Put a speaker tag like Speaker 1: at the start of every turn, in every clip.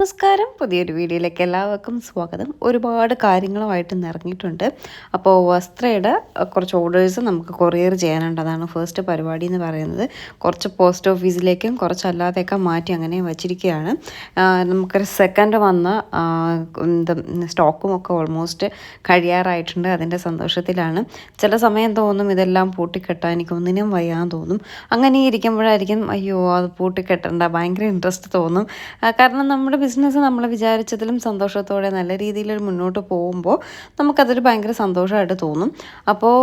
Speaker 1: നമസ്കാരം. പുതിയൊരു വീഡിയോയിലേക്ക് എല്ലാവർക്കും സ്വാഗതം. ഒരുപാട് കാര്യങ്ങളുമായിട്ട് ഇറങ്ങിയിട്ടുണ്ട് അപ്പോൾ വസ്ത്രയുടെ കുറച്ച് ഓർഡേഴ്സ് നമുക്ക് കൊറിയർ ചെയ്യാനുണ്ട് അതാണ് ഫസ്റ്റ് പരിപാടി എന്ന് പറയുന്നത്. കുറച്ച് പോസ്റ്റ് ഓഫീസിലേക്കും കുറച്ച് അല്ലാതെയൊക്കെ മാറ്റി അങ്ങനെ വച്ചിരിക്കുകയാണ്. നമുക്കൊരു സെക്കൻഡ് വന്ന സ്റ്റോക്കും ഒക്കെ ഓൾമോസ്റ്റ് കഴിയാറായിട്ടുണ്ട്. അതിന്റെ സന്തോഷത്തിലാണ്. ചില സമയം തോന്നും ഇതെല്ലാം പൂട്ടിക്കെട്ടാൻ എനിക്ക് ഒന്നിനും വയ്യാൻ തോന്നും. അങ്ങനെ ഇരിക്കുമ്പോഴായിരിക്കും അയ്യോ അത് പൂട്ടിക്കെട്ടണ്ട. ഭയങ്കര ഇൻട്രസ്റ്റ് തോന്നും. കാരണം നമ്മുടെ ബിസിനസ് നമ്മൾ വിചാരിച്ചതിലും സന്തോഷത്തോടെ നല്ല രീതിയിൽ മുന്നോട്ട് പോകുമ്പോൾ നമുക്കതൊരു ഭയങ്കര സന്തോഷമായിട്ട് തോന്നും. അപ്പോൾ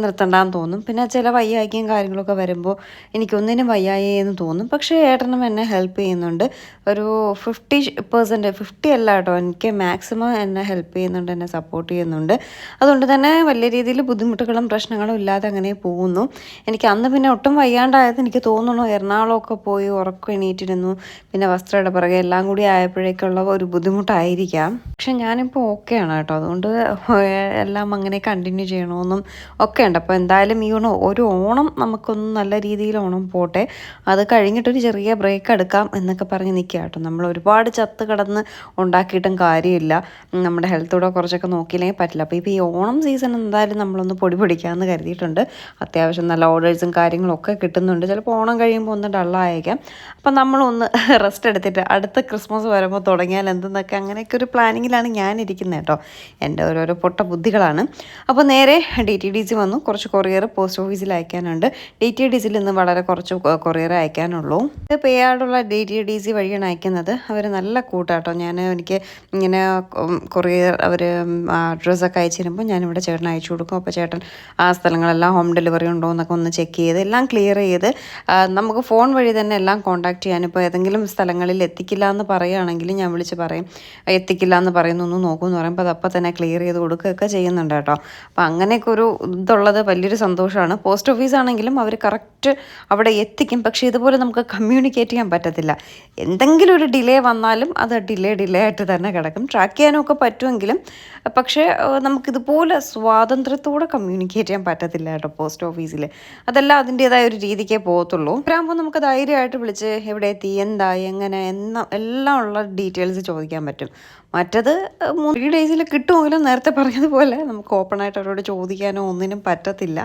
Speaker 1: നിർത്തണ്ടാന്ന് തോന്നും. പിന്നെ ചില വയ്യായ്കയും കാര്യങ്ങളൊക്കെ വരുമ്പോൾ എനിക്കൊന്നിനും വയ്യായേ എന്ന് തോന്നും. പക്ഷേ ഏട്ടനും എന്നെ ഹെൽപ്പ് ചെയ്യുന്നുണ്ട്. ഒരു ഫിഫ്റ്റി പെർസെന്റ് ഫിഫ്റ്റി അല്ല കേട്ടോ. എനിക്ക് മാക്സിമം എന്നെ ഹെൽപ്പ് ചെയ്യുന്നുണ്ട് എന്നെ സപ്പോർട്ട് ചെയ്യുന്നുണ്ട്. അതുകൊണ്ട് തന്നെ വലിയ രീതിയിൽ ബുദ്ധിമുട്ടുകളും പ്രശ്നങ്ങളും ഇല്ലാതെ അങ്ങനെ പോകുന്നു. എനിക്ക് അന്ന് പിന്നെ ഒട്ടും വയ്യാണ്ടായത് എനിക്ക് തോന്നുന്നു. എറണാകുളമൊക്കെ പോയി ഉറക്കം എണീറ്റിരുന്നു. പിന്നെ വസ്ത്രയുടെ പുറകെ എല്ലാം കൂടി ആയപ്പോഴേക്കുള്ള ഒരു ബുദ്ധിമുട്ടായിരിക്കാം. പക്ഷെ ഞാനിപ്പോൾ ഓക്കെയാണ് കേട്ടോ. അതുകൊണ്ട് എല്ലാം അങ്ങനെ കണ്ടിന്യൂ ചെയ്യണമെന്നും ഒക്കെ ഉണ്ട് അപ്പോൾ എന്തായാലും ഈ ഓണം ഒരു ഓണം നമുക്കൊന്ന് നല്ല രീതിയിൽ ഓണം പോട്ടെ. അത് കഴിഞ്ഞിട്ടൊരു ചെറിയ ബ്രേക്ക് എടുക്കാം എന്നൊക്കെ പറഞ്ഞ് നിൽക്കുക കേട്ടോ. നമ്മൾ ഒരുപാട് ചത്ത് കിടന്ന് ഉണ്ടാക്കിയിട്ടും കാര്യമില്ല. നമ്മുടെ ഹെൽത്തൂടെ കുറച്ചൊക്കെ നോക്കിയില്ലെങ്കിൽ പറ്റില്ല. അപ്പോൾ ഇപ്പോൾ ഈ ഓണം സീസൺ എന്തായാലും നമ്മളൊന്ന് പൊടി പൊടിക്കാമെന്ന് കരുതിയിട്ടുണ്ട്. അത്യാവശ്യം നല്ല ഓർഡേഴ്സും കാര്യങ്ങളൊക്കെ കിട്ടുന്നുണ്ട്. ചിലപ്പോൾ ഓണം കഴിയുമ്പോൾ ഒന്ന് ഡള്ളായേക്കാം അപ്പം നമ്മളൊന്ന് റെസ്റ്റ് എടുത്തിട്ട് അടുത്ത ക്രിസ്മസ് വരുമ്പോൾ തുടങ്ങിയാൽ എന്തെന്നൊക്കെ അങ്ങനെയൊക്കെ ഒരു പ്ലാനിങ്ങിലാണ് ഞാനിരിക്കുന്നത് കേട്ടോ. എന്റെ ഓരോരോ പൊട്ട ബുദ്ധികളാണ്. അപ്പോൾ നേരെ ഡി ടി ഡി സി വന്നു. കുറച്ച് കൊറിയർ പോസ്റ്റ് ഓഫീസിൽ അയക്കാനുണ്ട്. ഡി ടി ഡി സിയിൽ നിന്ന് വളരെ കുറച്ച് കൊറിയർ അയക്കാനുള്ളൂ. ഇത് പേയാടുള്ള ഡി ടി ഡി സി വഴിയാണ് അയക്കുന്നത്. അവർ നല്ല കൂട്ടാട്ടോ. ഞാൻ എനിക്ക് ഇങ്ങനെ കൊറിയർ അവർ അഡ്രസ്സൊക്കെ അയച്ചു തരുമ്പോൾ ഞാനിവിടെ ചേട്ടൻ അയച്ചു കൊടുക്കും. അപ്പോൾ ചേട്ടൻ ആ സ്ഥലങ്ങളെല്ലാം ഹോം ഡെലിവറി ഉണ്ടോ എന്നൊക്കെ ഒന്ന് ചെക്ക് ചെയ്ത് എല്ലാം ക്ലിയർ ചെയ്ത് നമുക്ക് ഫോൺ വഴി തന്നെ എല്ലാം കോൺടാക്ട് ചെയ്യാൻ. ഇപ്പോൾ ഏതെങ്കിലും സ്ഥലങ്ങളിൽ എത്തിക്കില്ല എന്ന് പറയുകയാണെങ്കിൽ ഞാൻ വിളിച്ച് പറയും എത്തിക്കില്ല എന്ന് പറയുന്നു ഒന്ന് നോക്കുമെന്ന് പറയുമ്പോൾ അത് അപ്പം തന്നെ ക്ലിയർ ചെയ്ത് കൊടുക്കുകയൊക്കെ ചെയ്യുന്നുണ്ട് കേട്ടോ. അപ്പോൾ അങ്ങനെയൊക്കെ ഒരു ഇതുള്ളത് വലിയൊരു സന്തോഷമാണ്. പോസ്റ്റ് ഓഫീസ് ആണെങ്കിലും അവർ കറക്റ്റ് അവിടെ എത്തിക്കും. പക്ഷേ ഇതുപോലെ നമുക്ക് കമ്മ്യൂണിക്കേറ്റ് ചെയ്യാൻ പറ്റത്തില്ല. എന്തെങ്കിലും ഒരു ഡിലേ വന്നാലും അത് ഡിലേ ഡിലേ ആയിട്ട് തന്നെ കിടക്കും. ട്രാക്ക് ചെയ്യാനൊക്കെ പറ്റുമെങ്കിലും പക്ഷേ നമുക്കിതുപോലെ സ്വാതന്ത്ര്യത്തോടെ കമ്മ്യൂണിക്കേറ്റ് ചെയ്യാൻ പറ്റത്തില്ല കേട്ടോ പോസ്റ്റ് ഓഫീസിൽ അതെല്ലാം അതിന്റേതായ ഒരു രീതിക്കേ പോകത്തുള്ളൂ. ഇവരാകുമ്പോൾ നമുക്ക് ധൈര്യമായിട്ട് വിളിച്ച് എവിടെ എത്തി എന്താ എങ്ങനെ എന്ന എല്ലാം ഉള്ള ഡീറ്റെയിൽസ് ചോദിക്കാൻ പറ്റും. മറ്റത് ത്രീ ഡേയ്സിൽ കിട്ടുമെങ്കിലും നേരത്തെ പറഞ്ഞതുപോലെ നമുക്ക് ഓപ്പൺ ആയിട്ട് അവരോട് ചോദിക്കാനോ ഒന്നിനും പറ്റത്തില്ല.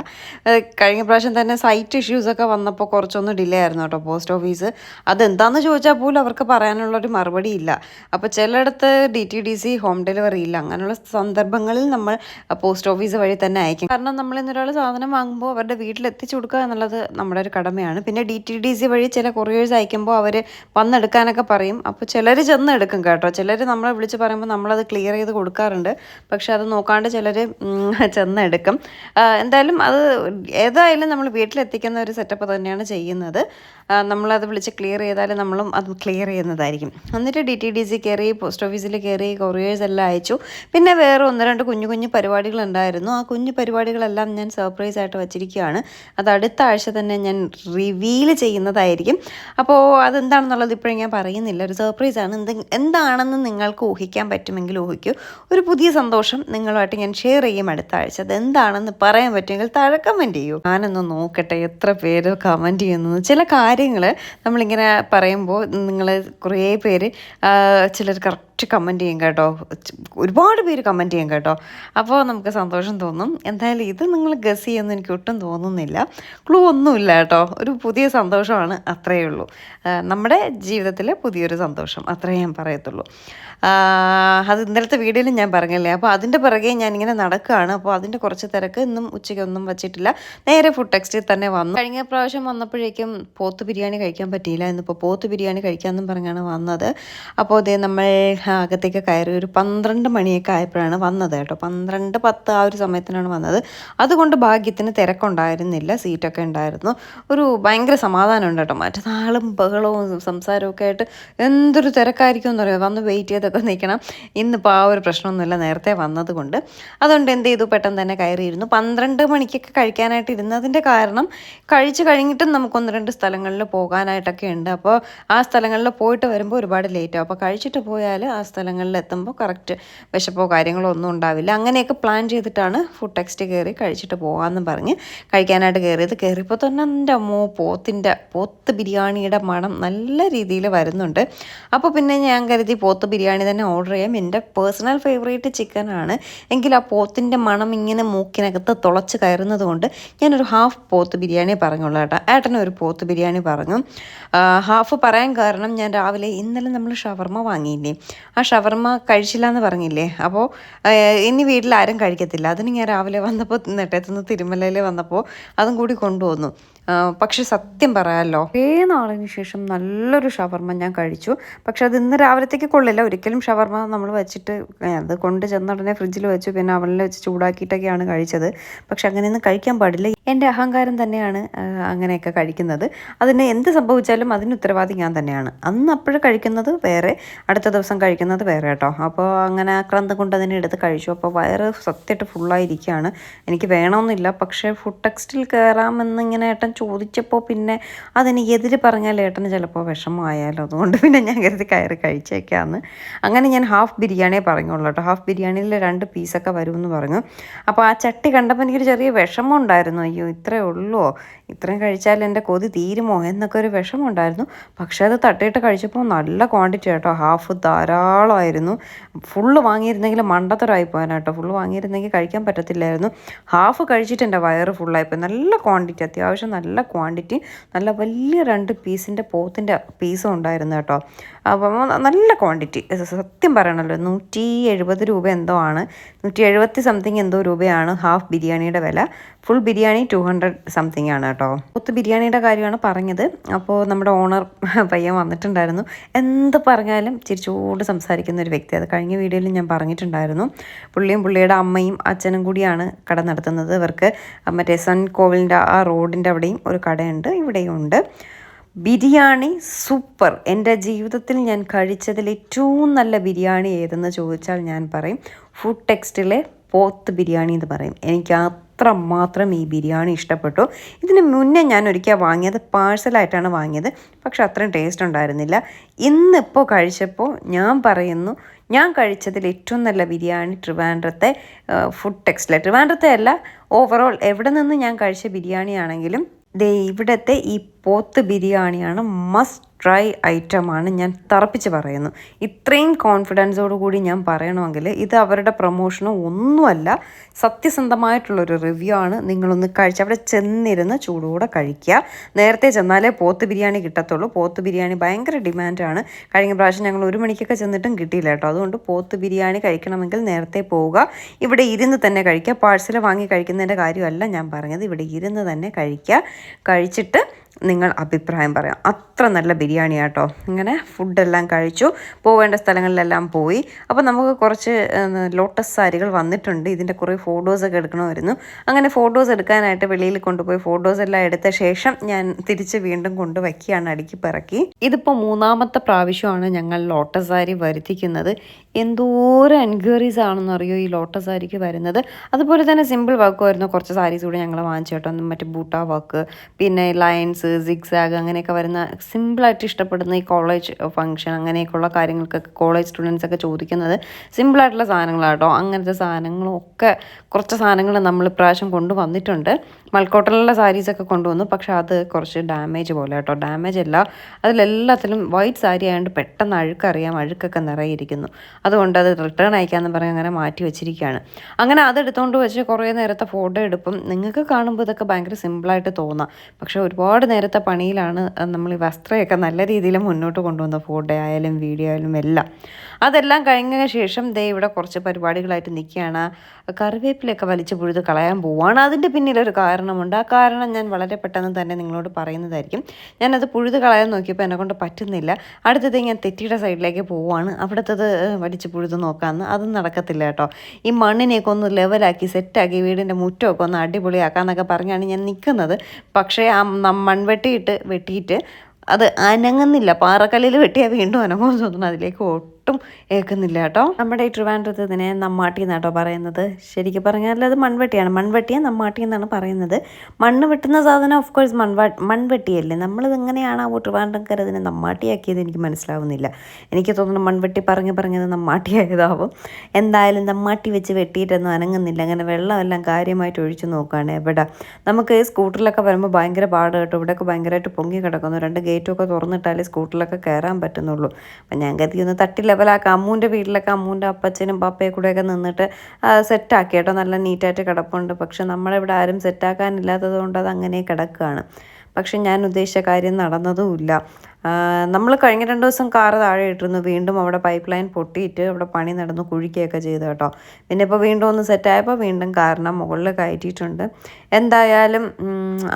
Speaker 1: കഴിഞ്ഞ പ്രാവശ്യം തന്നെ സൈറ്റ് ഇഷ്യൂസൊക്കെ വന്നപ്പോൾ കുറച്ചൊന്ന് ഡിലേ ആയിരുന്നു കേട്ടോ പോസ്റ്റ് ഓഫീസ് അതെന്താണെന്ന് ചോദിച്ചാൽ പോലും അവർക്ക് പറയാനുള്ളൊരു മറുപടി ഇല്ല. അപ്പോൾ ചിലയിടത്ത് D T D C home delivery ഇല്ല. അങ്ങനെയുള്ള സന്ദർഭങ്ങളിൽ നമ്മൾ പോസ്റ്റ് ഓഫീസ് വഴി തന്നെ അയക്കും. കാരണം നമ്മൾ ഇന്നൊരാൾ സാധനം വാങ്ങുമ്പോൾ അവരുടെ വീട്ടിൽ എത്തിച്ചു കൊടുക്കുക എന്നുള്ളത് നമ്മുടെ ഒരു കടമയാണ്. പിന്നെ ഡി ടി ഡി സി വഴി ചില കൊറിയേഴ്സ് അയക്കുമ്പോൾ അവർ വന്നെടുക്കാനൊക്കെ പറയും. അപ്പോൾ ചിലർ ചെന്ന് എടുക്കും കേട്ടോ. ചിലർ നമ്മളെ വിളിച്ച് പറയുമ്പോൾ നമ്മളത് ക്ലിയർ ചെയ്ത് കൊടുക്കാറുണ്ട്. പക്ഷെ അത് നോക്കാണ്ട് ചിലർ ചെന്ന് എടുക്കും എന്തായാലും അത് ഏതായാലും നമ്മൾ വീട്ടിലെത്തിക്കുന്ന ഒരു സെറ്റപ്പ് തന്നെയാണ് ചെയ്യുന്നത്. നമ്മളത് വിളിച്ച് ക്ലിയർ ചെയ്താൽ നമ്മളും അത് ക്ലിയർ ചെയ്യുന്നതായിരിക്കും. എന്നിട്ട് ഡി ടി ഡി സി കയറി പോസ്റ്റ് ഓഫീസിൽ കയറി കൊറിയേഴ്സ് എല്ലാം അയച്ചു. പിന്നെ വേറെ ഒന്ന് രണ്ട് കുഞ്ഞു കുഞ്ഞു പരിപാടികളുണ്ടായിരുന്നു. ആ കുഞ്ഞു പരിപാടികളെല്ലാം ഞാൻ സർപ്രൈസ് ആയിട്ട് വച്ചിരിക്കുകയാണ്. അത് അടുത്ത ആഴ്ച തന്നെ ഞാൻ റിവീൽ ചെയ്യുന്നതായിരിക്കും. അപ്പോൾ അതെന്താണെന്നുള്ളത് ഇപ്പോഴും ഞാൻ പറയുന്നില്ല. ഒരു സർപ്രൈസ് ആണ്. എന്ത് എന്താണെന്ന് നിങ്ങൾക്ക് ഊഹിക്കാൻ പറ്റുമെങ്കിൽ ഊഹിക്കൂ. ഒരു പുതിയ സന്തോഷം നിങ്ങളുമായിട്ട് ഞാൻ ഷെയർ ചെയ്യും അടുത്ത ആഴ്ച. അതെന്താണെന്ന് പറയാൻ പറ്റുമെങ്കിൽ താഴെ കമന്റ് ചെയ്യൂ. ഞാനൊന്ന് നോക്കട്ടെ എത്ര പേര് കമന്റ് ചെയ്യുന്നു. ചില കാര്യങ്ങൾ നമ്മളിങ്ങനെ പറയുമ്പോൾ നിങ്ങൾ കുറേ പേര് ചിലർ കറക്റ്റ് കമന്റ് ചെയ്യും കേട്ടോ. ഒരുപാട് പേര് കമന്റ് ചെയ്യും കേട്ടോ. അപ്പോൾ നമുക്ക് സന്തോഷം തോന്നും. എന്തായാലും ഇത് നിങ്ങൾ ഗസ് ചെയ്യുമെന്ന് എനിക്ക് ഒട്ടും തോന്നുന്നില്ല. ക്ലൂ ഒന്നുമില്ല കേട്ടോ. ഒരു പുതിയ സന്തോഷമാണ് അത്രയേ ഉള്ളൂ. നമ്മുടെ ജീവിതത്തിലെ പുതിയൊരു സന്തോഷം. അത്രയേ ഞാൻ പറയത്തുള്ളൂ. അത് ഇന്നലത്തെ വീഡിയോയിൽ ഞാൻ പറഞ്ഞില്ലേ? അപ്പോൾ അതിന്റെ പിറകെ ഞാനിങ്ങനെ നടക്കുകയാണ്. അപ്പോൾ അതിന്റെ കുറച്ച് തിരക്ക് ഇന്നും ഉച്ചയ്ക്കൊന്നും വച്ചിട്ടില്ല. നേരെ ഫുഡ് ടെക്സ്റ്റിൽ തന്നെ വന്നു. കഴിഞ്ഞ പ്രാവശ്യം വന്നപ്പോഴേക്കും പോത്ത് ബിരിയാണി കഴിക്കാൻ പറ്റിയില്ല ഇന്നിപ്പോൾ പോത്ത് ബിരിയാണി കഴിക്കാമെന്നും പറഞ്ഞാണ് വന്നത്. അപ്പോൾ ഇതേ നമ്മൾ അകത്തേക്ക് കയറി ഒരു പന്ത്രണ്ട് മണിയൊക്കെ ആയപ്പോഴാണ് വന്നത് കേട്ടോ. പന്ത്രണ്ട് പത്ത് ആ ഒരു സമയത്തിനാണ് വന്നത്. അതുകൊണ്ട് ഭാഗ്യത്തിന് തിരക്കുണ്ടായിരുന്നില്ല. സീറ്റൊക്കെ ഉണ്ടായിരുന്നു. ഒരു ഭയങ്കര സമാധാനമുണ്ട് കേട്ടോ. മറ്റന്നാളും ബഹളവും സംസാരവും ഒക്കെ ആയിട്ട് എന്തൊരു തിരക്കായിരിക്കും എന്ന് പറയുക വന്ന് വെയിറ്റ് ചെയ്തൊക്കെ നിൽക്കണം. ഇന്നിപ്പോൾ ആ ഒരു പ്രശ്നമൊന്നുമില്ല. നേരത്തെ വന്നതുകൊണ്ട്. അതുകൊണ്ട് എന്ത് ചെയ്തു? പെട്ടെന്ന് തന്നെ കയറിയിരുന്നു. പന്ത്രണ്ട് മണിക്കൊക്കെ കഴിക്കാനായിട്ട് ഇരുന്നതിന്റെ കാരണം കഴിച്ചു കഴിഞ്ഞിട്ടും നമുക്ക് ഒന്ന് രണ്ട് സ്ഥലങ്ങളിൽ പോകാനായിട്ടൊക്കെ ഉണ്ട്. അപ്പോൾ ആ സ്ഥലങ്ങളിൽ പോയിട്ട് വരുമ്പോൾ ഒരുപാട് ലേറ്റ് ആവും. അപ്പോൾ കഴിച്ചിട്ട് പോയാൽ ആ സ്ഥലങ്ങളിൽ എത്തുമ്പോൾ കറക്റ്റ് വിശപ്പോ കാര്യങ്ങളോ ഒന്നും ഉണ്ടാവില്ല. അങ്ങനെയൊക്കെ പ്ലാൻ ചെയ്തിട്ടാണ് ഫുഡ് ടെക്സ്റ്റ് കയറി കഴിച്ചിട്ട് പോകാമെന്ന് പറഞ്ഞ് കഴിക്കാനായിട്ട് കയറിയത് കയറിയപ്പോൾ തന്നെ എന്റെ അമ്മോ പോത്തിന്റെ പോത്ത് ബിരിയാണിയുടെ മണം നല്ല രീതിയിൽ വരുന്നുണ്ട്. അപ്പോൾ പിന്നെ ഞാൻ കരുതി പോത്ത് ബിരിയാണി തന്നെ ഓർഡർ ചെയ്യാം. എന്റെ പേഴ്സണൽ ഫേവറേറ്റ് ചിക്കനാണ് എങ്കിൽ ആ പോത്തിന്റെ മണം ഇങ്ങനെ മൂക്കിനകത്ത് തുളച്ച് കയറുന്നതുകൊണ്ട് ഞാനൊരു ഹാഫ് പോത്ത് ബിരിയാണി പറഞ്ഞുള്ളൂ കേട്ടോ. ഏട്ടനും ഒരു പോത്ത് ബിരിയാണി പറഞ്ഞു. ഹാഫ് പറയാൻ കാരണം ഞാൻ രാവിലെ ഇന്നലെ നമ്മൾ ഷവർമ്മ വാങ്ങിയില്ലേ? ആ ഷവർമ്മ കഴിച്ചില്ല എന്ന് പറഞ്ഞില്ലേ അപ്പോൾ ഇനി വീട്ടിൽ ആരും കഴിക്കത്തില്ല. അതിന് ഞാൻ രാവിലെ വന്നപ്പോൾ നെട്ടത്തുനിന്ന് തിരുമലയിൽ വന്നപ്പോൾ അതും കൂടി കൊണ്ടുവന്നു. പക്ഷെ സത്യം പറയാമല്ലോ കുറേ നാളിന് ശേഷം നല്ലൊരു ഷവർമ്മ ഞാൻ കഴിച്ചു. പക്ഷെ അത് ഇന്ന് രാവിലത്തേക്ക് കൊള്ളില്ല. ഒരിക്കലും ഷവർമ്മ നമ്മൾ വെച്ചിട്ട് അത് കൊണ്ട് ചെന്ന ഉടനെ ഫ്രിഡ്ജിൽ വെച്ചു. പിന്നെ അവളിൽ വെച്ച് ചൂടാക്കിയിട്ടൊക്കെയാണ് കഴിച്ചത്. പക്ഷെ അങ്ങനെയൊന്നും കഴിക്കാൻ പാടില്ല. എന്റെ അഹങ്കാരം തന്നെയാണ് അങ്ങനെയൊക്കെ കഴിക്കുന്നത്. അതിന് എന്ത് സംഭവിച്ചാലും അതിന് ഉത്തരവാദി ഞാൻ തന്നെയാണ്. അന്ന് അപ്പോഴും കഴിക്കുന്നത് വേറെ അടുത്ത ദിവസം കഴിക്കുന്നത് വേറെ കേട്ടോ. അപ്പോൾ അങ്ങനെ ആക്രാന്തം കൊണ്ട് അതിനെ എടുത്ത് കഴിച്ചു. അപ്പോൾ വയറ് സത്യമായിട്ട് ഫുള്ളായിരിക്കുകയാണ്. എനിക്ക് വേണമെന്നില്ല പക്ഷേ ഫുഡ് ടെക്സ്റ്റിൽ കയറാമെന്ന് ഇങ്ങനെ ഏട്ടൻ ചോദിച്ചപ്പോൾ പിന്നെ അതിന് എതിര് പറഞ്ഞാൽ ഏട്ടന് ചിലപ്പോൾ വിഷമമായാലോ. അതുകൊണ്ട് പിന്നെ ഞാൻ കരുതി കയറി കഴിച്ചേക്കാന്ന്. അങ്ങനെ ഞാൻ ഹാഫ് ബിരിയാണിയെ പറഞ്ഞുള്ളൂ കേട്ടോ. ഹാഫ് ബിരിയാണിയിൽ രണ്ട് പീസൊക്കെ വരുമെന്ന് പറഞ്ഞു. അപ്പോൾ ആ ചട്ടി കണ്ടപ്പോൾ എനിക്കൊരു ചെറിയ വിഷമം ഉണ്ടായിരുന്നു. അയ്യോ ഇത്രേ ഉള്ളുവോ ഇത്രയും കഴിച്ചാൽ എന്റെ കൊതി തീരുമോ? എന്നൊക്കെ ഒരു വിഷമമുണ്ടായിരുന്നു. പക്ഷേ അത് തട്ടിയിട്ട് കഴിച്ചപ്പോൾ നല്ല ക്വാണ്ടിറ്റി കേട്ടോ ഹാഫ് ധാരാളമായിരുന്നു. ഫുള്ള് വാങ്ങിയിരുന്നെങ്കിൽ മണ്ടത്തരമായി പോകാനാണ് കേട്ടോ ഫുള്ള് വാങ്ങിയിരുന്നെങ്കിൽ കഴിക്കാൻ പറ്റത്തില്ലായിരുന്നു. ഹാഫ് കഴിച്ചിട്ട് എന്റെ വയറ് ഫുള്ളായിപ്പോയി. നല്ല ക്വാണ്ടിറ്റി അത്യാവശ്യം നല്ല ക്വാണ്ടിറ്റി നല്ല വലിയ രണ്ട് പീസിന്റെ പോത്തിന്റെ പീസും ഉണ്ടായിരുന്നു കേട്ടോ. അപ്പോൾ നല്ല ക്വാണ്ടിറ്റി. സത്യം പറയണല്ലോ നൂറ്റി എഴുപത് രൂപ എന്തോ ആണ്. നൂറ്റി എഴുപത്തി സംതിങ് എന്തോ രൂപയാണ് ഹാഫ് ബിരിയാണിയുടെ വില. Full biryani two hundred something ആണ് കേട്ടോ. ഒത്ത് ബിരിയാണിയുടെ കാര്യമാണ് പറഞ്ഞത്. അപ്പോൾ നമ്മുടെ ഓണർ പയ്യൻ വന്നിട്ടുണ്ടായിരുന്നു. എന്ത് പറഞ്ഞാലും ചിരിച്ചോട് സംസാരിക്കുന്ന ഒരു വ്യക്തി. അത് കഴിഞ്ഞ വീഡിയോയിൽ ഞാൻ പറഞ്ഞിട്ടുണ്ടായിരുന്നു. പുള്ളിയും പുള്ളിയുടെ അമ്മയും അച്ഛനും കൂടിയാണ് കട നടത്തുന്നത്. ഇവർക്ക് മറ്റേ സൺ കോവിലിന്റെ ആ റോഡിന്റെ അവിടെയും ഒരു കടയുണ്ട്. ഇവിടെയും ഉണ്ട്. ബിരിയാണി സൂപ്പർ. എന്റെ ജീവിതത്തിൽ ഞാൻ കഴിച്ചതിൽ ഏറ്റവും നല്ല ബിരിയാണി ഏതെന്ന് ചോദിച്ചാൽ ഞാൻ പറയും ഫുഡ് ടെക്സ്റ്റിലെ പോത്ത് ബിരിയാണി എന്ന് പറയും. എനിക്ക് അത്ര മാത്രം ഈ ബിരിയാണി ഇഷ്ടപ്പെട്ടു. ഇതിന് മുന്നേ ഞാൻ ഒരിക്കൽ വാങ്ങിയത് പാഴ്സലായിട്ടാണ് വാങ്ങിയത്. പക്ഷെ അത്രയും ടേസ്റ്റ് ഉണ്ടായിരുന്നില്ല. ഇന്നിപ്പോൾ കഴിച്ചപ്പോൾ ഞാൻ പറയുന്നു ഞാൻ കഴിച്ചതിൽ ഏറ്റവും നല്ല ബിരിയാണി ട്രിവാൻഡ്രത്തെ ഫുഡ് ടെക്സ്റ്റിലെ ട്രിവാൻഡ്രത്തെ അല്ല ഓവറോൾ എവിടെ നിന്ന് ഞാൻ കഴിച്ച ബിരിയാണി ആണെങ്കിലും ദേ ഇവിടുത്തെ ഈ പോത്ത് ബിരിയാണിയാണ് മസ്റ്റ് ട്രൈ ഐറ്റമാണ് ഞാൻ തറപ്പിച്ച് പറയുന്നു. ഇത്രയും കോൺഫിഡൻസോടു കൂടി ഞാൻ പറയണമെങ്കിൽ ഇത് അവരുടെ പ്രൊമോഷനോ ഒന്നുമല്ല സത്യസന്ധമായിട്ടുള്ളൊരു റിവ്യൂ ആണ്. നിങ്ങളൊന്ന് കഴിച്ച് അവിടെ ചെന്നിരുന്ന് ചൂടോടെ കഴിക്കുക. നേരത്തെ ചെന്നാലേ പോത്ത് ബിരിയാണി കിട്ടത്തുള്ളൂ. പോത്ത് ബിരിയാണി ഭയങ്കര ഡിമാൻഡാണ്. കഴിഞ്ഞ പ്രാവശ്യം ഞങ്ങൾ ഒരു മണിക്കൊക്കെ ചെന്നിട്ടും കിട്ടിയില്ല കേട്ടോ. അതുകൊണ്ട് പോത്ത് ബിരിയാണി കഴിക്കണമെങ്കിൽ നേരത്തെ പോവുക. ഇവിടെ ഇരുന്ന് തന്നെ കഴിക്കുക. പാഴ്സൽ വാങ്ങി കഴിക്കുന്നതിന്റെ കാര്യമല്ല ഞാൻ പറഞ്ഞത്. ഇവിടെ ഇരുന്ന് തന്നെ കഴിക്കുക. കഴിച്ചിട്ട് നിങ്ങൾ അഭിപ്രായം പറയാം. അത്ര നല്ല ബിരിയാണി ആട്ടോ ഇങ്ങനെ ഫുഡെല്ലാം കഴിച്ചു. പോവേണ്ട സ്ഥലങ്ങളിലെല്ലാം പോയി. അപ്പോൾ നമുക്ക് കുറച്ച് ലോട്ടസ് സാരികൾ വന്നിട്ടുണ്ട്. ഇതിന്റെ കുറേ ഫോട്ടോസൊക്കെ എടുക്കണമായിരുന്നു. അങ്ങനെ ഫോട്ടോസ് എടുക്കാനായിട്ട് വെളിയിൽ കൊണ്ടുപോയി ഫോട്ടോസ് എല്ലാം എടുത്ത ശേഷം ഞാൻ തിരിച്ച് വീണ്ടും കൊണ്ടുവയ്ക്കുകയാണ് അടുക്കി പിറക്കി. ഇതിപ്പോൾ മൂന്നാമത്തെ പ്രാവശ്യമാണ് ഞങ്ങൾ ലോട്ടസ് സാരി വരുത്തിക്കുന്നത്. എന്തോരം എൻക്വയറീസ് ആണെന്ന് അറിയോ ഈ ലോട്ടസ് സാരിക്ക് വരുന്നത്? അതുപോലെ തന്നെ സിമ്പിൾ വർക്കുമായിരുന്നു കുറച്ച് സാരീസ് കൂടി ഞങ്ങൾ വാങ്ങിച്ചു കേട്ടോ. മറ്റേ ബൂട്ട വർക്ക് പിന്നെ ലൈൻസ് സിഗ്സാഗ് അങ്ങനെയൊക്കെ വരുന്ന സിമ്പിളായിട്ട് ഇഷ്ടപ്പെടുന്ന ഈ കോളേജ് ഫംഗ്ഷൻ അങ്ങനെയൊക്കെയുള്ള കാര്യങ്ങൾക്കൊക്കെ കോളേജ് സ്റ്റുഡൻസൊക്കെ ചോദിക്കുന്നത് സിമ്പിളായിട്ടുള്ള സാധനങ്ങളാട്ടോ. അങ്ങനത്തെ സാധനങ്ങളും ഒക്കെ കുറച്ച് സാധനങ്ങൾ നമ്മൾ ഇപ്രാവശ്യം കൊണ്ടുവന്നിട്ടുണ്ട്. മൾക്കോട്ടലുള്ള സാരീസൊക്കെ കൊണ്ടുവന്നു. പക്ഷെ അത് കുറച്ച് ഡാമേജ് പോലെ കേട്ടോ ഡാമേജ് അല്ല. അതിലെല്ലാത്തിലും വൈറ്റ് സാരി ആയതുകൊണ്ട് പെട്ടെന്ന് അഴുക്കറിയാം. അഴുക്കൊക്കെ നിറയിരിക്കുന്നു. അതുകൊണ്ട് അത് റിട്ടേൺ അയക്കാമെന്ന് പറഞ്ഞ് അങ്ങനെ മാറ്റി വെച്ചിരിക്കുകയാണ്. അങ്ങനെ അതെടുത്തുകൊണ്ട് വെച്ച് കുറേ നേരത്തെ ഫോട്ടോ എടുപ്പം. നിങ്ങൾക്ക് കാണുമ്പോൾ ഇതൊക്കെ ഭയങ്കര സിമ്പിളായിട്ട് തോന്നാം. പക്ഷേ ഒരുപാട് നേരത്തെ പണിയിലാണ് നമ്മൾ ഈ വസ്ത്രമൊക്കെ നല്ല രീതിയിൽ മുന്നോട്ട് കൊണ്ടുവന്ന ഫോട്ടോ ആയാലും വീഡിയോ ആയാലും എല്ലാം. അതെല്ലാം കഴിഞ്ഞ ശേഷം ദേ ഇവിടെ കുറച്ച് പരിപാടികളായിട്ട് നിൽക്കുകയാണ്. കറിവേപ്പിലൊക്കെ വലിച്ചു പുഴുത് കളയാൻ പോവുകയാണ് അതിന്റെ പിന്നിലൊരു കാരണമുണ്ട്. ആ കാരണം ഞാൻ വളരെ പെട്ടെന്ന് തന്നെ നിങ്ങളോട് പറയുന്നതായിരിക്കും. ഞാനത് പുഴുത് കളയാൻ നോക്കിയപ്പോൾ എന്നെ കൊണ്ട് പറ്റുന്നില്ല. അടുത്തത് ഞാൻ തെറ്റിയുടെ സൈഡിലേക്ക് പോവുകയാണ് അവിടുത്തത് വലിച്ചു പുഴുത് നോക്കാമെന്ന് അതും നടക്കത്തില്ല കേട്ടോ. ഈ മണ്ണിനെയൊക്കെ ഒന്ന് ലെവലാക്കി സെറ്റാക്കി വീടിന്റെ മുറ്റമൊക്കെ ഒന്ന് അടിപൊളിയാക്കാമെന്നൊക്കെ പറഞ്ഞാണ് ഞാൻ നിൽക്കുന്നത്. പക്ഷേ ആ മൺവെട്ടിയിട്ട് വെട്ടിയിട്ട് അത് അനങ്ങുന്നില്ല. പാറക്കല്ലിൽ വെട്ടിയാൽ വീണ്ടും അനങ്ങുമെന്ന് തോന്നുന്നു. അതിലേക്ക് ഒട്ടും ഏൽക്കുന്നില്ല കേട്ടോ. നമ്മുടെ ഈ ട്രിവാൻഡ്രത്ത് ഇതിനെ നമ്മാട്ടി എന്നാട്ടോ പറയുന്നത്. ശരിക്കും പറഞ്ഞാൽ അത് മൺവെട്ടിയാണ്. മൺവെട്ടിയെ നമ്മാട്ടി എന്നാണ് പറയുന്നത്. മണ്ണ് വെട്ടുന്ന സാധനം ഓഫ് കോഴ്സ് മൺവ മൺവെട്ടിയല്ലേ. നമ്മളിത് എങ്ങനെയാണ് ആ ട്രിവാൻഡ്രംകാർ ഇതിനെ നമ്മാട്ടിയാക്കിയത് എനിക്ക് മനസ്സിലാവുന്നില്ല. എനിക്ക് തോന്നുന്നു മൺവെട്ടി പറഞ്ഞ് പറഞ്ഞത് നമ്മാട്ടിയായതാവും. എന്തായാലും നമ്മാട്ടി വെച്ച് വെട്ടിയിട്ടൊന്നും അനങ്ങുന്നില്ല. അങ്ങനെ വെള്ളമെല്ലാം കാര്യമായിട്ട് ഒഴിച്ചു നോക്കുകയാണ് എവിടെ. നമുക്ക് സ്കൂട്ടറിലൊക്കെ വരുമ്പോൾ ഭയങ്കര പാട് കേട്ടോ. ഇവിടെയൊക്കെ ഭയങ്കരമായിട്ട് പൊങ്ങി കിടക്കുന്നു. രണ്ട് ഗേറ്റും ഒക്കെ തുറന്നിട്ടാലേ സ്കൂട്ടറിലൊക്കെ കയറാൻ പറ്റുന്നുള്ളൂ. അപ്പം ഞാൻ കരുതി ഒന്ന് തട്ടി ആ അമ്മൂന്റെ വീട്ടിലൊക്കെ അമ്മൂന്റെ അപ്പച്ചനും പപ്പയും കൂടെയൊക്കെ നിന്നിട്ട് സെറ്റാക്കി കേട്ടോ. നല്ല നീറ്റായിട്ട് കിടപ്പുണ്ട്. പക്ഷെ നമ്മളിവിടെ ആരും സെറ്റാക്കാനില്ലാത്തത് കൊണ്ട് അത് അങ്ങനെ കിടക്കുകയാണ്. പക്ഷെ ഞാൻ ഉദ്ദേശിച്ച കാര്യം നടന്നതുമില്ല. നമ്മൾ കഴിഞ്ഞ രണ്ട് ദിവസം കാറ് താഴെ ഇട്ടിരുന്നു. വീണ്ടും അവിടെ പൈപ്പ് ലൈൻ പൊട്ടിയിട്ട് അവിടെ പണി നടന്ന് കുഴിക്കുകയൊക്കെ ചെയ്തു കേട്ടോ. പിന്നെ ഇപ്പോൾ വീണ്ടും ഒന്ന് സെറ്റായപ്പോൾ വീണ്ടും കാരണം മുകളിൽ കയറ്റിയിട്ടുണ്ട്. എന്തായാലും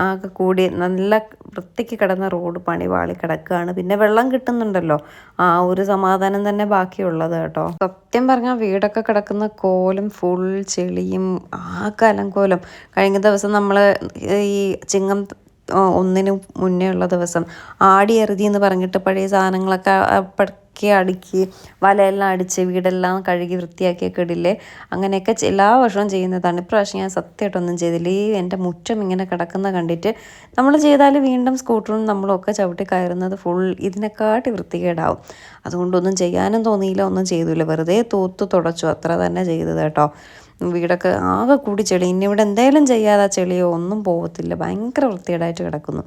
Speaker 1: ആകെ കൂടി നല്ല വൃത്തിക്ക് കിടന്ന റോഡ് പണി വാളി കിടക്കുകയാണ്. പിന്നെ വെള്ളം കിട്ടുന്നുണ്ടല്ലോ. ആ ഒരു സമാധാനം തന്നെ ബാക്കിയുള്ളത് കേട്ടോ. സത്യം പറഞ്ഞാൽ വീടൊക്കെ കിടക്കുന്ന കോലും ഫുൾ ചെളിയും ആ കലം കോലും കഴിഞ്ഞ ദിവസം നമ്മൾ ഈ ചിങ്ങം ഒന്നിന് മുന്നേ ഉള്ള ദിവസം ആടി എറുതി എന്ന് പറഞ്ഞിട്ട് പഴയ സാധനങ്ങളൊക്കെ പടക്കി അടുക്കി വലയെല്ലാം അടിച്ച് വീടെല്ലാം കഴുകി വൃത്തിയാക്കിയൊക്കെ ഇടില്ലേ? അങ്ങനെയൊക്കെ എല്ലാ വർഷവും ചെയ്യുന്നതാണ്. ഇപ്രാവശ്യം ഞാൻ സത്യമായിട്ടൊന്നും ചെയ്തില്ല. ഈ എന്റെ മുറ്റം ഇങ്ങനെ കിടക്കുന്ന കണ്ടിട്ട് നമ്മൾ ചെയ്താൽ വീണ്ടും സ്കൂട്ടറും നമ്മളൊക്കെ ചവിട്ടി കയറുന്നത് ഫുൾ ഇതിനെക്കാട്ടി വൃത്തികേടാവും. അതുകൊണ്ടൊന്നും ചെയ്യാനും തോന്നിയില്ല ഒന്നും ചെയ്തില്ല. വെറുതെ തൂത്ത് തുടച്ചു. അത്ര തന്നെ ചെയ്തത് കേട്ടോ. വീടൊക്കെ ആകെ കൂടി ചെളി. ഇനി ഇവിടെ എന്തെങ്കിലും ചെയ്യാതെ ചെളിയോ ഒന്നും പോകത്തില്ല ഭയങ്കര വൃത്തികേടായിട്ട് കിടക്കുന്നു.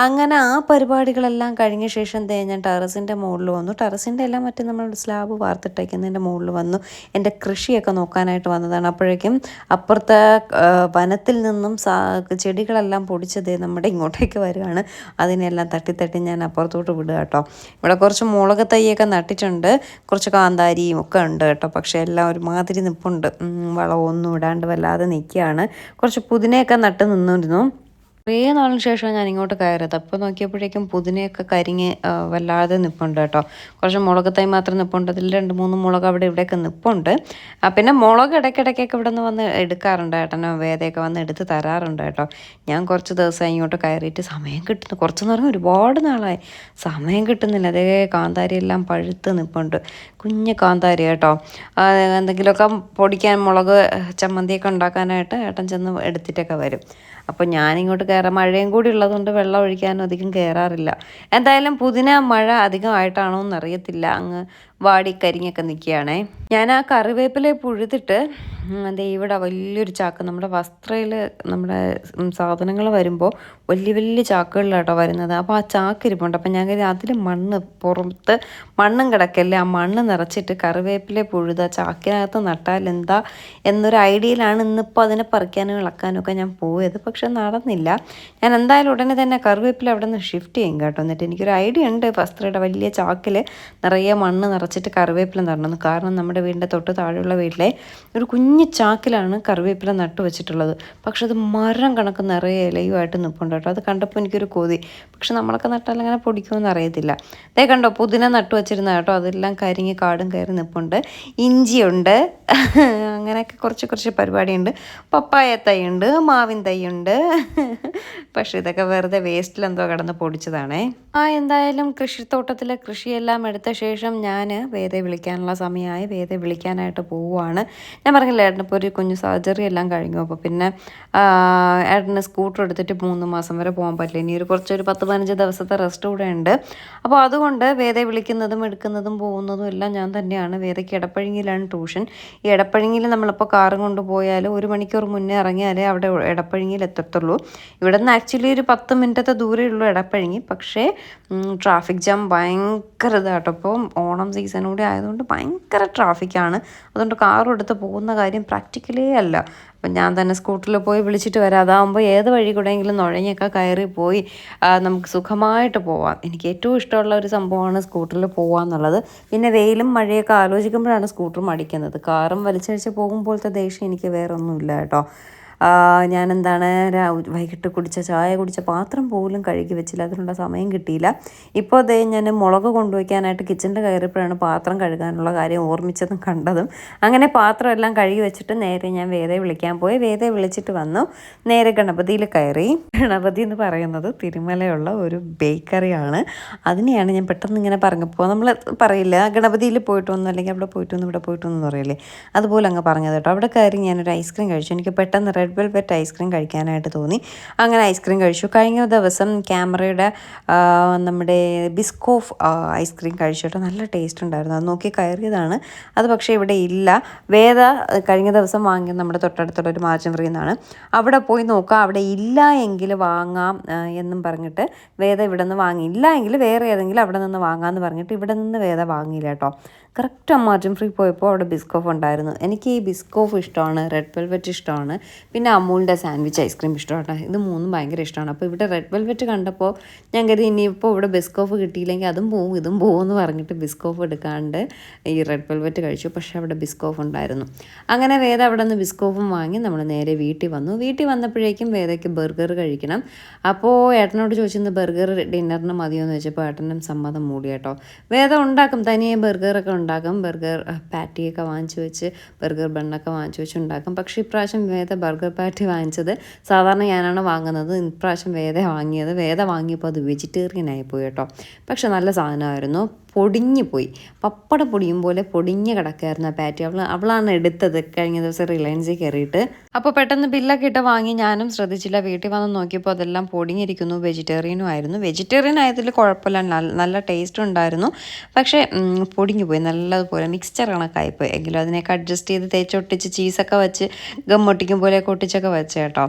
Speaker 1: അങ്ങനെ ആ പരിപാടികളെല്ലാം കഴിഞ്ഞ ശേഷം ദേ ഞാൻ ടെറസിന്റെ മുകളിൽ വന്നു. ടെറസിന്റെ എല്ലാം മറ്റും നമ്മൾ സ്ലാബ് വാർത്തിട്ടേക്കുന്നതിന്റെ മുകളിൽ വന്നു. എന്റെ കൃഷിയൊക്കെ നോക്കാനായിട്ട് വന്നതാണ്. അപ്പോഴേക്കും അപ്പുറത്തെ വനത്തിൽ നിന്നും ചെടികളെല്ലാം പൊടിച്ചത് നമ്മുടെ ഇങ്ങോട്ടേക്ക് വരുവാണ് അതിനെല്ലാം തട്ടിത്തട്ടി തട്ടി ഞാൻ അപ്പുറത്തോട്ട് വിടുക കേട്ടോ. ഇവിടെ കുറച്ച് മുളക് തൈയൊക്കെ നട്ടിട്ടുണ്ട്. കുറച്ച് കാന്താരിയും ഒക്കെ ഉണ്ട് കേട്ടോ. പക്ഷേ എല്ലാം ഒരുമാതിരി നിപ്പുണ്ട്. വളമൊന്നും ഇടാണ്ട് വല്ലാതെ നിൽക്കുകയാണ്. കുറച്ച് പുതിനയൊക്കെ നട്ട് നിന്നിരുന്നു. കുറേ നാളിന് ശേഷം ഞാൻ ഇങ്ങോട്ട് കയറിയത്. അപ്പോൾ നോക്കിയപ്പോഴേക്കും പുതിനയൊക്കെ കരിങ്ങി വല്ലാതെ നിൽപ്പുണ്ട് കേട്ടോ. കുറച്ച് മുളക് തൈ മാത്രം നിൽപ്പുണ്ട് അതിൽ രണ്ട് മൂന്ന് മുളക് അവിടെ ഇവിടെയൊക്കെ നിൽപ്പുണ്ട് പിന്നെ മുളക് ഇടയ്ക്കിടയ്ക്കൊക്കെ ഇവിടെ നിന്ന് വന്ന് എടുക്കാറുണ്ട്. ഏട്ടനോ വേദയൊക്കെ വന്ന് എടുത്ത് തരാറുണ്ട് കേട്ടോ. ഞാൻ കുറച്ച് ദിവസം ഇങ്ങോട്ട് കയറിയിട്ട് സമയം കിട്ടുന്നു. കുറച്ചെന്ന് പറഞ്ഞാൽ ഒരുപാട് നാളായി. സമയം കിട്ടുന്നില്ല. അതേ കാന്താരി എല്ലാം പഴുത്ത് നിൽപ്പുണ്ട് കുഞ്ഞ് കാന്താരി കേട്ടോ. എന്തെങ്കിലുമൊക്കെ പൊടിക്കാൻ മുളക് ചമ്മന്തിയൊക്കെ ഉണ്ടാക്കാനായിട്ട് ഏട്ടൻ ചെന്ന് എടുത്തിട്ടൊക്കെ വരും. അപ്പോൾ ഞാനിങ്ങോട്ട് കയറാം മഴയും കൂടി ഉള്ളതുകൊണ്ട് വെള്ളം ഒഴിക്കാനും അധികം കയറാറില്ല എന്തായാലും പുതിന മഴ അധികമായിട്ടാണോ എന്നറിയത്തില്ല അങ്ങ് വാടി കരിങ്ങൊക്കെ നിൽക്കുകയാണേ. ഞാൻ ആ കറിവേപ്പില പുഴുതിട്ട് അതേ ഇവിടെ വലിയൊരു ചാക്ക് നമ്മുടെ വസ്ത്രയിൽ നമ്മുടെ സാധനങ്ങൾ വരുമ്പോൾ വലിയ വലിയ ചാക്കുകളിലാട്ടോ വരുന്നത്. അപ്പോൾ ആ ചാക്ക് ഇരിപ്പുണ്ട്. അപ്പം ഞാൻ കരുതി അതിൽ മണ്ണ് പുറത്ത് മണ്ണും കിടക്കല്ലേ ആ മണ്ണ് നിറച്ചിട്ട് കറിവേപ്പില പുഴുത ചാക്കിനകത്ത് നട്ടാൽ എന്താ എന്നൊരു ഐഡിയയിലാണ് ഇന്നിപ്പോൾ അതിനെ പറിക്കാനും ഇളക്കാനും ഒക്കെ ഞാൻ പോയത്. പക്ഷെ നടന്നില്ല. ഞാൻ എന്തായാലും ഉടനെ തന്നെ കറിവേപ്പില അവിടെ നിന്ന് ഷിഫ്റ്റ് ചെയ്യും കേട്ടോ. എന്നിട്ട് എനിക്കൊരു ഐഡിയ ഉണ്ട് വസ്ത്രയുടെ വലിയ ചാക്കിൽ നിറയെ മണ്ണ് നിറച്ചിട്ട് കറിവേപ്പില നടണം. കാരണം നമ്മുടെ വീടിന്റെ തൊട്ട് താഴെയുള്ള വീട്ടിലെ ഒരു കുഞ്ഞു ചാക്കിലാണ് കറിവേപ്പില നട്ടു വെച്ചിട്ടുള്ളത്. പക്ഷെ അത് മരം കണക്ക് നിറയെ ഇലയുമായിട്ട് നിൽപ്പുണ്ട് കേട്ടോ. അത് കണ്ടപ്പോൾ എനിക്കൊരു കൊതി. പക്ഷെ നമ്മളൊക്കെ നട്ടാൽ അങ്ങനെ പൊടിക്കുമെന്ന് അറിയത്തില്ല. അതേ കണ്ടോ പുതിന നട്ടു വെച്ചിരുന്ന കേട്ടോ. അതെല്ലാം കരിങ്ങി കാടും കയറി നിൽപ്പുണ്ട് ഇഞ്ചിയുണ്ട്. അങ്ങനെയൊക്കെ കുറച്ച് കുറച്ച് പരിപാടിയുണ്ട്. പപ്പായ തൈയുണ്ട് മാവിൻ തൈയുണ്ട്. പക്ഷെ ഇതൊക്കെ വെറുതെ വേസ്റ്റിലെന്തോ കിടന്ന് പൊടിച്ചതാണേ. ആ എന്തായാലും കൃഷിത്തോട്ടത്തിലെ കൃഷിയെല്ലാം എടുത്ത ശേഷം ഞാൻ വേദയെ വിളിക്കാനുള്ള സമയമായി. വേദയെ വിളിക്കാനായിട്ട് പോവുകയാണ് ഞാൻ പറഞ്ഞില്ല ഏട്ടനിപ്പോൾ ഒരു കുഞ്ഞു സർജറി എല്ലാം കഴിഞ്ഞു. അപ്പോൾ പിന്നെ ഏട്ടന് സ്കൂട്ടർ എടുത്തിട്ട് മൂന്ന് മാസം വരെ പോകാൻ പറ്റില്ല. ഇനി ഒരു കുറച്ചൊരു പത്ത് പതിനഞ്ച് ദിവസത്തെ റെസ്റ്റ് കൂടെ ഉണ്ട്. അപ്പോൾ അതുകൊണ്ട് വേദയെ വിളിക്കുന്നതും എടുക്കുന്നതും പോകുന്നതും എല്ലാം ഞാൻ തന്നെയാണ്. വേദയ്ക്ക് ഇടപ്പഴങ്ങിയിലാണ് ട്യൂഷൻ. ഈ ഇടപ്പഴങ്ങിയിൽ നമ്മളിപ്പോൾ കാറും കൊണ്ട് പോയാൽ ഒരു മണിക്കൂർ മുന്നേ ഇറങ്ങിയാലേ അവിടെ ഇടപ്പഴങ്ങിയിൽ എത്തത്തുള്ളൂ. ഇവിടെ നിന്ന് ആക്ച്വലി ഒരു പത്ത് മിനിറ്റത്തെ ദൂരമേ ഉള്ളൂ ഇടപ്പഴിങ്ങി പക്ഷേ ട്രാഫിക് ജാം ഭയങ്കര ഇതാട്ടോ. ഇപ്പോൾ ഓണം സീസൺ കൂടി ആയതുകൊണ്ട് ഭയങ്കര ട്രാഫിക്കാണ് അതുകൊണ്ട് കാർ എടുത്ത് പോകുന്ന കാര്യം പ്രാക്ടിക്കലേ അല്ല. അപ്പം ഞാൻ തന്നെ സ്കൂട്ടറിൽ പോയി വിളിച്ചിട്ട് വരാം. അതാകുമ്പോൾ ഏത് വഴി കൂടെയെങ്കിലും നുഴഞ്ഞൊക്കെ കയറി പോയി നമുക്ക് സുഖമായിട്ട് പോവാം. എനിക്ക് ഏറ്റവും ഇഷ്ടമുള്ള ഒരു സംഭവമാണ് സ്കൂട്ടറിൽ എന്നുള്ളത്. പിന്നെ വെയിലും മഴയൊക്കെ ആലോചിക്കുമ്പോഴാണ് സ്കൂട്ടർ മടിക്കുന്നത്. കാറും വലിച്ചഴിച്ച് പോകുമ്പോഴത്തെ ദേഷ്യം എനിക്ക് വേറെ ഒന്നുമില്ല കേട്ടോ. ഞാൻ എന്താണ് വൈകിട്ട് കുടിച്ച ചായ കുടിച്ച പാത്രം പോലും കഴുകി വെച്ചില്ല. അതിനുള്ള സമയം കിട്ടിയില്ല. ഇപ്പോൾ അതേ ഞാൻ മുളക് കൊണ്ടുവയ്ക്കാനായിട്ട് കിച്ചന്റെ കയറിയപ്പോഴാണ് പാത്രം കഴുകാനുള്ള കാര്യം ഓർമ്മിച്ചതും കണ്ടതും. അങ്ങനെ പാത്രമെല്ലാം കഴുകി വെച്ചിട്ട് നേരെ ഞാൻ വേദയെ വിളിക്കാൻ പോയി. വേദയെ വിളിച്ചിട്ട് വന്നു. നേരെ ഗണപതിയിൽ കയറി. ഗണപതി എന്ന് പറയുന്നത് തിരുമലയുള്ള ഒരു ബേക്കറിയാണ്. അതിനെയാണ് ഞാൻ പെട്ടെന്ന് ഇങ്ങനെ പറഞ്ഞപ്പോൾ നമ്മൾ പറയില്ല ഗണപതിയിൽ പോയിട്ട് വന്നു അല്ലെങ്കിൽ അവിടെ പോയിട്ട് വന്നു ഇവിടെ പോയിട്ട് വന്നു പറയില്ലേ? അതുപോലെ അങ്ങ് പറഞ്ഞത് കേട്ടോ. അവിടെ കയറി ഞാനൊരു ഐസ്ക്രീം കഴിച്ചു. എനിക്ക് പെട്ടെന്ന് റെഡ് വെൽവെറ്റ് ഐസ്ക്രീം കഴിക്കാനായിട്ട് തോന്നി. അങ്ങനെ ഐസ്ക്രീം കഴിച്ചു. കഴിഞ്ഞ ദിവസം ക്യാമറയുടെ നമ്മുടെ ബിസ്കോഫ് ഐസ്ക്രീം കഴിച്ചിട്ട് നല്ല ടേസ്റ്റ് ഉണ്ടായിരുന്നു. അത് നോക്കി കയറിയതാണ്. അത് പക്ഷേ ഇവിടെ ഇല്ല. വേദ കഴിഞ്ഞ ദിവസം വാങ്ങിയത് നമ്മുടെ തൊട്ടടുത്തുള്ള ഒരു മാർജിൻ ഫ്രീ അവിടെ പോയി നോക്കുക അവിടെ ഇല്ല എങ്കിൽ വാങ്ങാം എന്നും പറഞ്ഞിട്ട് വേദ ഇവിടെ നിന്ന് വാങ്ങിയില്ല എങ്കിൽ വേറെ ഏതെങ്കിലും അവിടെ നിന്ന് വാങ്ങാമെന്ന് പറഞ്ഞിട്ട് ഇവിടെ നിന്ന് വേദ വാങ്ങിയില്ല കേട്ടോ. കറക്റ്റ് അമ്മാർജിൻ ഫ്രീ പോയപ്പോൾ അവിടെ ബിസ്കോഫ് ഉണ്ടായിരുന്നു. എനിക്ക് ഈ ബിസ്കോഫ് ഇഷ്ടമാണ് റെഡ് വെൽവെറ്റ് ഇഷ്ടമാണ് പിന്നെ അമൂലിന്റെ സാൻഡ്വിച്ച് ഐസ്ക്രീം ഇഷ്ടമാണ്. ഇത് മൂന്നും ഭയങ്കര ഇഷ്ടമാണ്. അപ്പോൾ ഇവിടെ റെഡ് വെൽവെറ്റ് കണ്ടപ്പോൾ ഞാൻ കരുതി ഇനിയിപ്പോൾ ഇവിടെ ബിസ്കോഫ് കിട്ടിയില്ലെങ്കിൽ അതും പോവും ഇതും പോവും എന്ന് പറഞ്ഞിട്ട് ബിസ്കോഫ് എടുക്കാണ്ട് ഈ റെഡ് വെൽവെറ്റ് കഴിച്ചു. പക്ഷേ അവിടെ ബിസ്കോഫ് ഉണ്ടായിരുന്നു. അങ്ങനെ വേദ അവിടെ നിന്ന് ബിസ്കോഫും വാങ്ങി നമ്മൾ നേരെ വീട്ടിൽ വന്നു. വീട്ടിൽ വന്നപ്പോഴേക്കും വേദയ്ക്ക് ബർഗർ കഴിക്കണം. അപ്പോൾ ഏട്ടനോട് ചോദിച്ചിരുന്ന ബർഗർ ഡിന്നറിന് മതിയോ? എന്ന് ചോദിച്ചപ്പോൾ ഏട്ടനും സമ്മതം മൂടി കേട്ടോ. വേദ ഉണ്ടാക്കും തനിയെ ബർഗറൊക്കെ ഉണ്ടാക്കും. ബർഗർ പാറ്റിയൊക്കെ വാങ്ങിച്ചു വെച്ച് ബർഗർ ബണ്ണൊക്കെ വാങ്ങിച്ചു വെച്ച് ഉണ്ടാക്കും. പക്ഷേ ഇപ്രാവശ്യം വേദ ബർഗർ പാറ്റി വാങ്ങിച്ചത് സാധാരണ ഞാനാണ് വാങ്ങുന്നത്. ഇപ്രാവശ്യം വേദ വാങ്ങിയത്. വേദ വാങ്ങിയപ്പോൾ അത് വെജിറ്റേറിയൻ ആയിപ്പോയി കേട്ടോ. പക്ഷെ നല്ല സാധനമായിരുന്നു. പൊടിഞ്ഞു പോയി പപ്പട പൊടിയും പോലെ പൊടിഞ്ഞ് കിടക്കായിരുന്നു ആ പാറ്റി. അവൾ അവളാണ് എടുത്തത് കഴിഞ്ഞ ദിവസം റിലയൻസിൽ കയറിയിട്ട്. അപ്പോൾ പെട്ടെന്ന് ബില്ലൊക്കെ ഇട്ട് വാങ്ങി. ഞാനും ശ്രദ്ധിച്ചില്ല. വീട്ടിൽ വന്ന് നോക്കിയപ്പോൾ അതെല്ലാം പൊടിഞ്ഞിരിക്കുന്നു. വെജിറ്റേറിയനും ആയിരുന്നു. വെജിറ്റേറിയൻ ആയതിൽ കുഴപ്പമില്ല. നല്ല ടേസ്റ്റ് ഉണ്ടായിരുന്നു. പക്ഷേ പൊടിഞ്ഞു പോയി നല്ലതുപോലെ മിക്സ്ചർ കണക്കായിപ്പോയി. എങ്കിലും അതിനൊക്കെ അഡ്ജസ്റ്റ് ചെയ്ത് തേച്ചൊട്ടിച്ച് ചീസൊക്കെ വെച്ച് ഗമ്മൊട്ടിക്കും പോലെയൊക്കെ ഒട്ടിച്ചൊക്കെ വെച്ച് കേട്ടോ.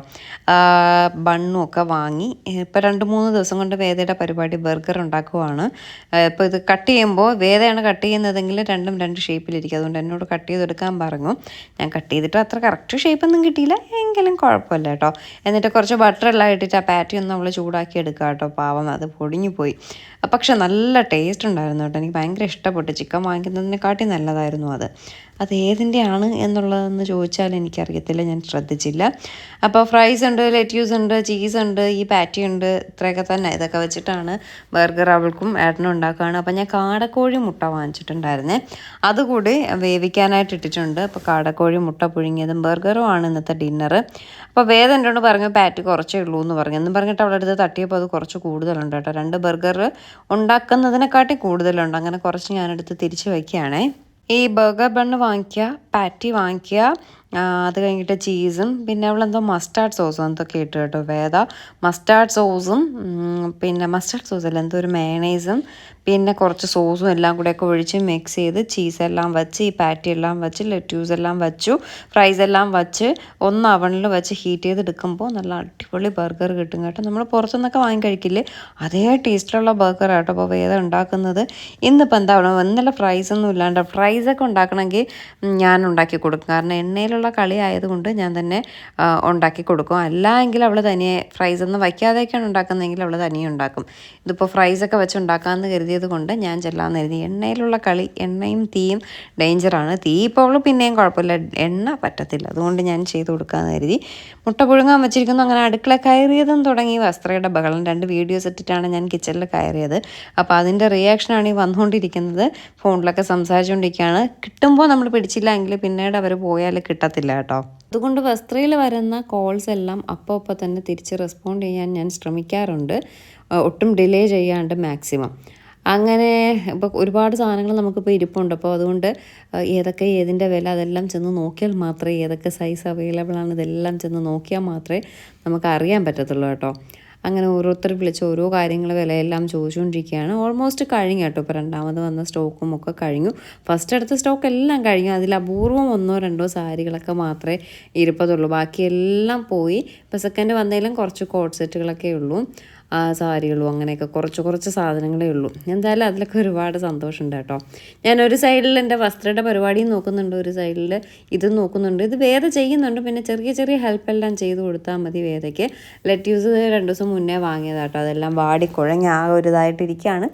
Speaker 1: ബണ്ണും ഒക്കെ വാങ്ങി. ഇപ്പോൾ രണ്ട് മൂന്ന് ദിവസം കൊണ്ട് വേദയുടെ പരിപാടി ബർഗർ ഉണ്ടാക്കുവാണ്. ഇപ്പോൾ ഇത് കട്ട് ചെയ്യുമ്പോൾ വേദയാണ് കട്ട് ചെയ്യുന്നതെങ്കിൽ രണ്ടും രണ്ട് ഷേപ്പിലിരിക്കും. അതുകൊണ്ട് എന്നോട് കട്ട് ചെയ്തെടുക്കാൻ പറഞ്ഞു. ഞാൻ കട്ട് ചെയ്തിട്ട് അത്ര കറക്റ്റ് ഷേപ്പൊന്നും കിട്ടിയില്ല. എങ്കിലും കുഴപ്പമില്ല കേട്ടോ. എന്നിട്ട് കുറച്ച് ബട്ടർ എല്ലാം ഇട്ടിട്ട് ആ പാറ്റി ഒന്ന് നമ്മൾ ചൂടാക്കി എടുക്കുക കേട്ടോ. പാവം അത് പൊടിഞ്ഞു പോയി. പക്ഷെ നല്ല ടേസ്റ്റ് ഉണ്ടായിരുന്നു കേട്ടോ. എനിക്ക് ഭയങ്കര ഇഷ്ടപ്പെട്ടു. ചിക്കൻ വാങ്ങിക്കുന്നതിനെക്കാട്ടി നല്ലതായിരുന്നു അത്. അത് ഏതിന്റെയാണ് എന്നുള്ളതെന്ന് ചോദിച്ചാൽ എനിക്കറിയത്തില്ല. ഞാൻ ശ്രദ്ധിച്ചില്ല. അപ്പോൾ ഫ്രൈസ് ഉണ്ട് ലെറ്റ്യൂസ് ഉണ്ട് ചീസ് ഉണ്ട് ഈ പാറ്റി ഉണ്ട് ഇത്രയൊക്കെ തന്നെ. ഇതൊക്കെ വെച്ചിട്ടാണ് ബർഗർ അവൾക്കും ഏട്ടനും ഉണ്ടാക്കുകയാണ്. അപ്പോൾ ഞാൻ കാടക്കോഴി മുട്ട വാങ്ങിച്ചിട്ടുണ്ടായിരുന്നേ. അതുകൂടി വേവിക്കാനായിട്ട് ഇട്ടിട്ടുണ്ട്. അപ്പോൾ കാടക്കോഴി മുട്ട പുഴുങ്ങിയതും ബർഗറും ആണ് ഇന്നത്തെ ഡിന്നർ അപ്പോൾ വേദം എന്നോട് പറഞ്ഞു പാറ്റ് കുറച്ചേ ഉള്ളൂ എന്ന് പറഞ്ഞു. എന്നും പറഞ്ഞിട്ട് അവളുടെ അടുത്ത് തട്ടിയപ്പോൾ അത് കുറച്ച് കൂടുതലുണ്ട് കേട്ടോ. രണ്ട് ബർഗർ ഉണ്ടാക്കുന്നതിനെക്കാട്ടി കൂടുതലുണ്ട്. അങ്ങനെ കുറച്ച് ഞാനെടുത്ത് തിരിച്ച് വയ്ക്കുകയാണേ ഈ ബർഗർ ബണ്ണ് വാങ്ങിക്കുക പാറ്റി വാങ്ങിക്കുക അത് കഴിഞ്ഞിട്ട് ചീസും പിന്നെ അവളെന്തോ മസ്റ്റാർഡ് സോസും എന്തൊക്കെ ഇട്ടു കേട്ടോ വേദ. മസ്റ്റാർഡ് സോസും പിന്നെ മസ്റ്റാർഡ് സോസല്ല എന്തോ ഒരു മേണൈസും പിന്നെ കുറച്ച് സോസും എല്ലാം കൂടെയൊക്കെ ഒഴിച്ച് മിക്സ് ചെയ്ത് ചീസെല്ലാം വെച്ച് ഈ പാറ്റി എല്ലാം വെച്ച് ലെറ്റ്യൂസ് എല്ലാം വെച്ചു ഫ്രൈസ് എല്ലാം വെച്ച് ഒന്ന് അവണിൽ വെച്ച് ഹീറ്റ് ചെയ്ത് എടുക്കുമ്പോൾ നല്ല അടിപൊളി ബർഗർ കിട്ടും കേട്ടോ. നമ്മൾ പുറത്തുനിന്നൊക്കെ വാങ്ങി കഴിക്കില്ലേ? അതേ ടേസ്റ്റുള്ള ബർഗർ കേട്ടോ അപ്പോൾ വേദം ഉണ്ടാക്കുന്നത്. ഇന്നിപ്പോൾ എന്താ ഇന്നലെ ഫ്രൈസ് ഒന്നും ഇല്ലാണ്ട്. ഫ്രൈസൊക്കെ ഉണ്ടാക്കണമെങ്കിൽ ഞാൻ ഉണ്ടാക്കി കൊടുക്കും. കാരണം എണ്ണയിലുള്ള കളി ആയതുകൊണ്ട് ഞാൻ തന്നെ ഉണ്ടാക്കി കൊടുക്കും. അല്ല എങ്കിൽ അവൾ തനിയെ ഫ്രൈസ് ഒന്നും വയ്ക്കാതെയൊക്കെയാണ് ഉണ്ടാക്കുന്നതെങ്കിൽ അവൾ തനിയെ ഉണ്ടാക്കും. ഇതിപ്പോൾ ഫ്രൈസൊക്കെ വെച്ച് ഉണ്ടാക്കാമെന്ന് കരുതിയത് കൊണ്ട് ഞാൻ ചെല്ലാമെന്ന് കരുതി. എണ്ണയിലുള്ള കളി എണ്ണയും തീയും ഡേഞ്ചറാണ് തീ ഇപ്പോൾ അവൾ പിന്നെയും കുഴപ്പമില്ല. എണ്ണ പറ്റത്തില്ല. അതുകൊണ്ട് ഞാൻ ചെയ്ത് കൊടുക്കാമെന്ന് കരുതി. മുട്ട പുഴുങ്ങാൻ വെച്ചിരിക്കുന്നു. അങ്ങനെ അടുക്കള കയറിയതും തുടങ്ങി. വസ്ത്രയുടെ ബഹളം രണ്ട് വീഡിയോസ് ഇട്ടിട്ടാണ് ഞാൻ കിച്ചണിൽ കയറിയത്. അപ്പോൾ അതിന്റെ റിയാക്ഷനാണ് ഈ വന്നുകൊണ്ടിരിക്കുന്നത്. ഫോണിലൊക്കെ സംസാരിച്ചുകൊണ്ടിരിക്കുകയാണ്. കിട്ടുമ്പോൾ നമ്മൾ പിടിച്ചില്ല എങ്കിൽ പിന്നീട് അവർ പോയാൽ കിട്ടത്തില്ല. കേട്ടോ. അതുകൊണ്ട് വസ്ത്രയിൽ വരുന്ന കോൾസ് എല്ലാം അപ്പോൾ അപ്പോൾ തന്നെ തിരിച്ച് റെസ്പോണ്ട് ചെയ്യാൻ ഞാൻ ശ്രമിക്കാറുണ്ട്. ഒട്ടും ഡിലേ ചെയ്യാണ്ട് മാക്സിമം അങ്ങനെ ഇപ്പോൾ ഒരുപാട് സാധനങ്ങൾ നമുക്കിപ്പോൾ ഇരിപ്പുണ്ട്. അപ്പോൾ അതുകൊണ്ട് ഏതൊക്കെ ഏതിന്റെ വില അതെല്ലാം ചെന്ന് നോക്കിയാൽ മാത്രമേ ഏതൊക്കെ സൈസ് അവൈലബിൾ ആണ് ഇതെല്ലാം ചെന്ന് നോക്കിയാൽ മാത്രമേ നമുക്ക് അറിയാൻ പറ്റത്തുള്ളൂ കേട്ടോ. അങ്ങനെ ഓരോരുത്തർ വിളിച്ച് ഓരോ കാര്യങ്ങൾ വിലയെല്ലാം ചോദിച്ചുകൊണ്ടിരിക്കുകയാണ്. ഓൾമോസ്റ്റ് കഴിഞ്ഞു കേട്ടോ. ഇപ്പോൾ രണ്ടാമത് വന്ന സ്റ്റോക്കും ഒക്കെ കഴിഞ്ഞു. ഫസ്റ്റ് അടുത്ത സ്റ്റോക്ക് എല്ലാം കഴിഞ്ഞു. അതിൽ അപൂർവം ഒന്നോ രണ്ടോ സാരികളൊക്കെ മാത്രമേ ഇരുപ്പതുള്ളൂ. ബാക്കിയെല്ലാം പോയി. ഇപ്പോൾ സെക്കൻഡ് വന്നതിലും കുറച്ച് കോഡ് സെറ്റുകളൊക്കെ ഉള്ളൂ. സാരികളും അങ്ങനെയൊക്കെ കുറച്ച് കുറച്ച് സാധനങ്ങളേ ഉള്ളൂ. എന്തായാലും അതിലൊക്കെ ഒരുപാട് സന്തോഷമുണ്ട് കേട്ടോ. ഞാൻ ഒരു സൈഡിൽ എന്റെ വസ്ത്രയുടെ പരിപാടിയും നോക്കുന്നുണ്ട് ഒരു സൈഡിൽ ഇത് നോക്കുന്നുണ്ട്. ഇത് വേദ ചെയ്യുന്നുണ്ട് പിന്നെ ചെറിയ ചെറിയ ഹെൽപ്പ് എല്ലാം ചെയ്ത് കൊടുത്താൽ മതി വേദയ്ക്ക്. ലെറ്റ്യൂസ് രണ്ട് ദിവസം മുന്നേ വാങ്ങിയതാട്ടോ അതെല്ലാം വാടി കുഴഞ്ഞ ആ ഒരു ഇതായിട്ടിരിക്കുകയാണ്.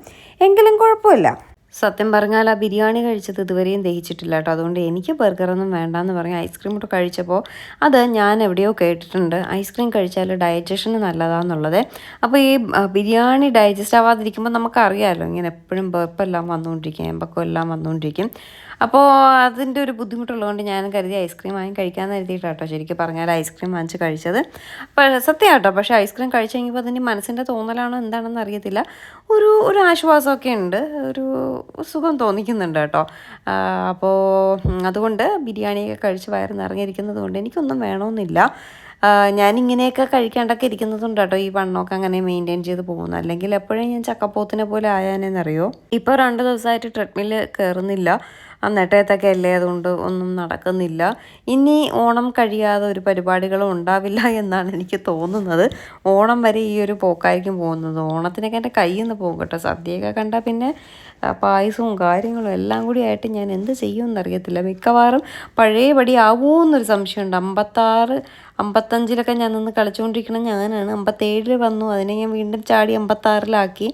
Speaker 1: എങ്കിലും കുഴപ്പമില്ല. സത്യം പറഞ്ഞാൽ ആ ബിരിയാണി കഴിച്ചത് ഇതുവരെയും ദഹിച്ചിട്ടില്ല കേട്ടോ. അതുകൊണ്ട് എനിക്ക് ബർഗറൊന്നും വേണ്ടാന്ന് പറഞ്ഞ് ഐസ്ക്രീം ഇട്ട് കഴിച്ചപ്പോൾ അത് ഞാൻ എവിടെയോ കേട്ടിട്ടുണ്ട്. ഐസ്ക്രീം കഴിച്ചാൽ ഡയജഷന് നല്ലതാന്നുള്ളത്. അപ്പോൾ ഈ ബിരിയാണി ഡൈജസ്റ്റ് ആവാതിരിക്കുമ്പോൾ നമുക്കറിയാമല്ലോ ഇങ്ങനെ എപ്പോഴും ബേപ്പെല്ലാം വന്നുകൊണ്ടിരിക്കും എമ്പക്കം എല്ലാം വന്നുകൊണ്ടിരിക്കും അപ്പോൾ അതിന്റെ ഒരു ബുദ്ധിമുട്ടുള്ളതുകൊണ്ട് ഞാൻ കരുതി ഐസ്ക്രീം വാങ്ങി കഴിക്കാമെന്ന് കരുതിയിട്ടാണ് കേട്ടോ ശരിക്കും പറഞ്ഞാൽ ഐസ്ക്രീം വാങ്ങിച്ച് കഴിച്ചത്. സത്യം കേട്ടോ. പക്ഷേ ഐസ്ക്രീം കഴിച്ചു കഴിഞ്ഞപ്പോൾ അതിന്റെ മനസ്സിന്റെ തോന്നലാണോ എന്താണെന്ന് അറിയത്തില്ല. ഒരു ഒരു ആശ്വാസമൊക്കെ ഉണ്ട്. ഒരു സുഖം തോന്നിക്കുന്നുണ്ട് കേട്ടോ. അപ്പോൾ അതുകൊണ്ട് ബിരിയാണിയൊക്കെ കഴിച്ച് വയറ് നിറഞ്ഞിരിക്കുന്നത് കൊണ്ട് എനിക്കൊന്നും വേണമെന്നില്ല. ഞാനിങ്ങനെയൊക്കെ കഴിക്കാണ്ടൊക്കെ ഇരിക്കുന്നതുകൊണ്ട് കേട്ടോ ഈ വണ്ണമൊക്കെ അങ്ങനെ മെയിന്റെയിൻ ചെയ്ത് പോകുന്നു അല്ലെങ്കിൽ എപ്പോഴും ഞാൻ ചക്കപ്പോത്തിനെ പോലെ ആയാനെന്നറിയോ? ഇപ്പോൾ രണ്ട് ദിവസമായിട്ട് ട്രെഡ്മിൽ കയറുന്നില്ല ആ നെട്ടയത്തൊക്കെ അല്ലേ? അതുകൊണ്ട് ഒന്നും നടക്കുന്നില്ല. ഇനി ഓണം കഴിയാതെ ഒരു പരിപാടികളും ഉണ്ടാവില്ല എന്നാണ് എനിക്ക് തോന്നുന്നത്. ഓണം വരെ ഈ ഒരു പോക്കായിരിക്കും പോകുന്നത്. ഓണത്തിനൊക്കെ എന്റെ കയ്യിൽ നിന്ന് പോകും കേട്ടോ. സദ്യയൊക്കെ കണ്ടാൽ പിന്നെ പായസവും കാര്യങ്ങളും എല്ലാം കൂടി ആയിട്ട് ഞാൻ എന്ത് ചെയ്യുമെന്ന് അറിയത്തില്ല മിക്കവാറും പഴയപടി ആവുമോ എന്നൊരു സംശയമുണ്ട്. അമ്പത്താറ് അമ്പത്തഞ്ചിലൊക്കെ ഞാൻ നിന്ന് കളിച്ചുകൊണ്ടിരിക്കണം ഞാനാണ്. അമ്പത്തേഴിൽ വന്നു. അതിനെ ഞാൻ വീണ്ടും ചാടി അമ്പത്താറിലാക്കി.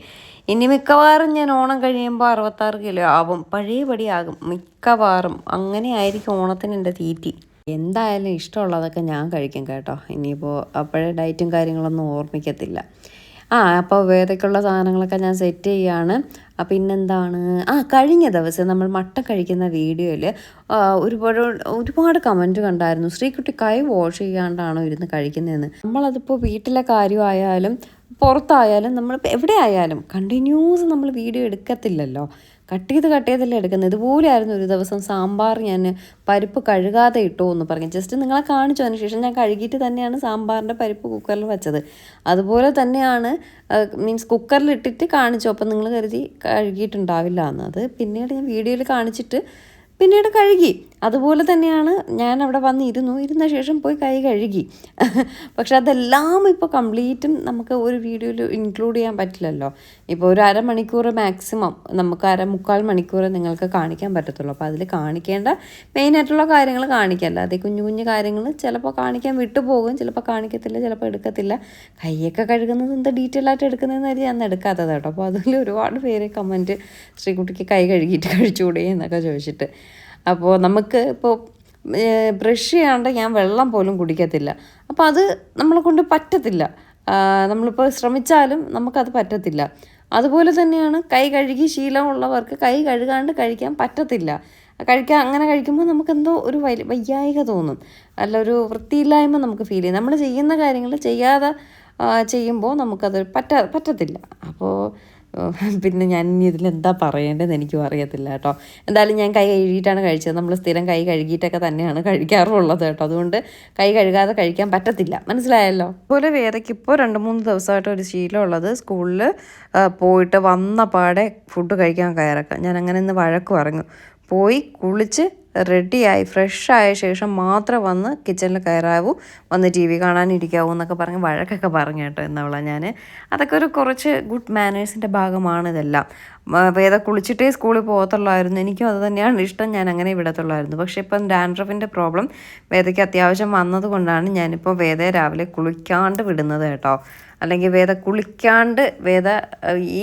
Speaker 1: ഇനി മിക്കവാറും ഞാൻ ഓണം കഴിയുമ്പോൾ അറുപത്താറ് കിലോ ആവും. പഴയപടി ആകും. മിക്കവാറും. അങ്ങനെ ആയിരിക്കും ഓണത്തിന് എന്റെ തീറ്റി. എന്തായാലും ഇഷ്ടമുള്ളതൊക്കെ ഞാൻ കഴിക്കും കേട്ടോ. ഇനിയിപ്പോൾ അപ്പോഴേ ഡയറ്റും കാര്യങ്ങളൊന്നും ഓർമ്മിക്കത്തില്ല. ആ അപ്പോൾ വേദക്കുള്ള സാധനങ്ങളൊക്കെ ഞാൻ സെറ്റ് ചെയ്യാണ്. പിന്നെന്താണ്? ആ കഴിഞ്ഞ ദിവസം നമ്മൾ മട്ട കഴിക്കുന്ന വീഡിയോയിൽ ഒരുപാട് ഒരുപാട് കമന്റ് കണ്ടായിരുന്നു. ശ്രീകുട്ടി കൈ വാഷ് ചെയ്യാണ്ടാണോ ഇരുന്ന് കഴിക്കുന്നതെന്ന്. നമ്മളതിപ്പോൾ വീട്ടിലെ കാര്യമായാലും പുറത്തായാലും നമ്മൾ എവിടെ ആയാലും കണ്ടിന്യൂസ് നമ്മൾ വീഡിയോ എടുക്കത്തില്ലല്ലോ. കട്ട് ചെയ്ത് കട്ട് ചെയ്തല്ലേ എടുക്കുന്നത്. ഇതുപോലെ ആയിരുന്നു ഒരു ദിവസം സാമ്പാർ ഞാൻ പരിപ്പ് കഴുകാതെ ഇട്ടോ എന്ന് പറഞ്ഞു. ജസ്റ്റ് നിങ്ങളെ കാണിച്ചു. അതിന് ശേഷം ഞാൻ കഴുകിയിട്ട് തന്നെയാണ് സാമ്പാറിന്റെ പരിപ്പ് കുക്കറിൽ വെച്ചത്. അതുപോലെ തന്നെയാണ് മീൻസ് കുക്കറിൽ ഇട്ടിട്ട് കാണിച്ചു. അപ്പം നിങ്ങൾ കരുതി കഴുകിയിട്ടുണ്ടാവില്ല എന്ന്. അത് പിന്നീട് ഞാൻ വീഡിയോയിൽ കാണിച്ചിട്ട് പിന്നീട് കഴുകി. അതുപോലെ തന്നെയാണ് ഞാൻ അവിടെ വന്നിരുന്നു. ഇരുന്ന ശേഷം പോയി കൈ കഴുകി. പക്ഷെ അതെല്ലാം ഇപ്പോൾ കംപ്ലീറ്റും നമുക്ക് ഒരു വീഡിയോയിൽ ഇൻക്ലൂഡ് ചെയ്യാൻ പറ്റില്ലല്ലോ. ഇപ്പോൾ ഒരു അരമണിക്കൂർ മാക്സിമം നമുക്ക് അര മുക്കാൽ മണിക്കൂർ നിങ്ങൾക്ക് കാണിക്കാൻ പറ്റത്തുള്ളൂ. അപ്പോൾ അതിൽ കാണിക്കേണ്ട മെയിനായിട്ടുള്ള കാര്യങ്ങൾ കാണിക്കല്ല അതേ കുഞ്ഞു കുഞ്ഞു കാര്യങ്ങൾ ചിലപ്പോൾ കാണിക്കാൻ വിട്ടുപോകും ചിലപ്പോൾ കാണിക്കത്തില്ല ചിലപ്പോൾ എടുക്കത്തില്ല. കൈയൊക്കെ കഴുകുന്നത് എന്താ ഡീറ്റെയിൽ ആയിട്ട് എടുക്കുന്നതെന്ന് കരുതി അന്ന് എടുക്കാത്തത് കേട്ടോ. അപ്പോൾ അതിൽ ഒരുപാട് പേര് കമന്റ് ശ്രീകുട്ടിക്ക് കൈ കഴുകിയിട്ട് കഴിച്ചുകൂടെ എന്നൊക്കെ ചോദിച്ചിട്ട്. അപ്പോൾ നമുക്ക് ഇപ്പോൾ ബ്രഷ് ചെയ്യാണ്ട് ഞാൻ വെള്ളം പോലും കുടിക്കത്തില്ല. അപ്പോൾ അത് നമ്മളെ കൊണ്ട് പറ്റത്തില്ല. നമ്മളിപ്പോൾ ശ്രമിച്ചാലും നമുക്കത് പറ്റത്തില്ല. അതുപോലെ തന്നെയാണ് കൈ കഴുകി ശീലമുള്ളവർക്ക് കൈ കഴുകാണ്ട് കഴിക്കാൻ പറ്റത്തില്ല. കഴിക്കാൻ അങ്ങനെ കഴിക്കുമ്പോൾ നമുക്ക് എന്തോ ഒരു വൈ വയ്യായിക തോന്നും. അല്ല ഒരു വൃത്തിയില്ലായ്മ നമുക്ക് ഫീൽ ചെയ്യും. നമ്മൾ ചെയ്യുന്ന കാര്യങ്ങൾ ചെയ്യാതെ ചെയ്യുമ്പോൾ നമുക്കത് പറ്റ പറ്റത്തില്ല. അപ്പോൾ പിന്നെ ഞാൻ ഇനി ഇതിൽ എന്താ പറയേണ്ടതെന്ന് എനിക്കും അറിയത്തില്ല കേട്ടോ. എന്തായാലും ഞാൻ കൈ കഴുകിയിട്ടാണ് കഴിച്ചത്. നമ്മൾ സ്ഥിരം കൈ കഴുകിയിട്ടൊക്കെ തന്നെയാണ് കഴിക്കാറുള്ളത് കേട്ടോ. അതുകൊണ്ട് കൈ കഴുകാതെ കഴിക്കാൻ പറ്റത്തില്ല. മനസ്സിലായല്ലോ? അതുപോലെ വേദയ്ക്ക് ഇപ്പോൾ രണ്ട് മൂന്ന് ദിവസമായിട്ട് ഒരു ശീലമുള്ളത് സ്കൂളിൽ പോയിട്ട് വന്ന പാടെ ഫുഡ് കഴിക്കാൻ കയറക്കാം. ഞാൻ അങ്ങനെ ഇന്ന് വഴക്ക് പറഞ്ഞു. പോയി കുളിച്ച് റെഡിയായി ഫ്രഷ് ആയ ശേഷം മാത്രം വന്ന് കിച്ചണിൽ കയറാവൂ. വന്ന് ടി വി കാണാനിരിക്കാവൂ എന്നൊക്കെ പറഞ്ഞ് വഴക്കൊക്കെ പറഞ്ഞു കേട്ടോ എന്നുള്ള ഞാൻ അതൊക്കെ ഒരു കുറച്ച് ഗുഡ് മാനേഴ്സിന്റെ ഭാഗമാണ് ഇതെല്ലാം. വേദ കുളിച്ചിട്ടേ സ്കൂളിൽ പോകത്തുള്ളായിരുന്നു. എനിക്കും അത് തന്നെയാണ് ഇഷ്ടം. ഞാൻ അങ്ങനെ വിടത്തുള്ളായിരുന്നു. പക്ഷേ ഇപ്പം ഡാൻഡ്രഫിന്റെ പ്രോബ്ലം വേദയ്ക്ക് അത്യാവശ്യം വന്നതുകൊണ്ടാണ് ഞാനിപ്പോൾ വേദയെ രാവിലെ കുളിക്കാണ്ട് വിടുന്നത് കേട്ടോ. അല്ലെങ്കിൽ വേദ കുളിക്കാണ്ട് വേദ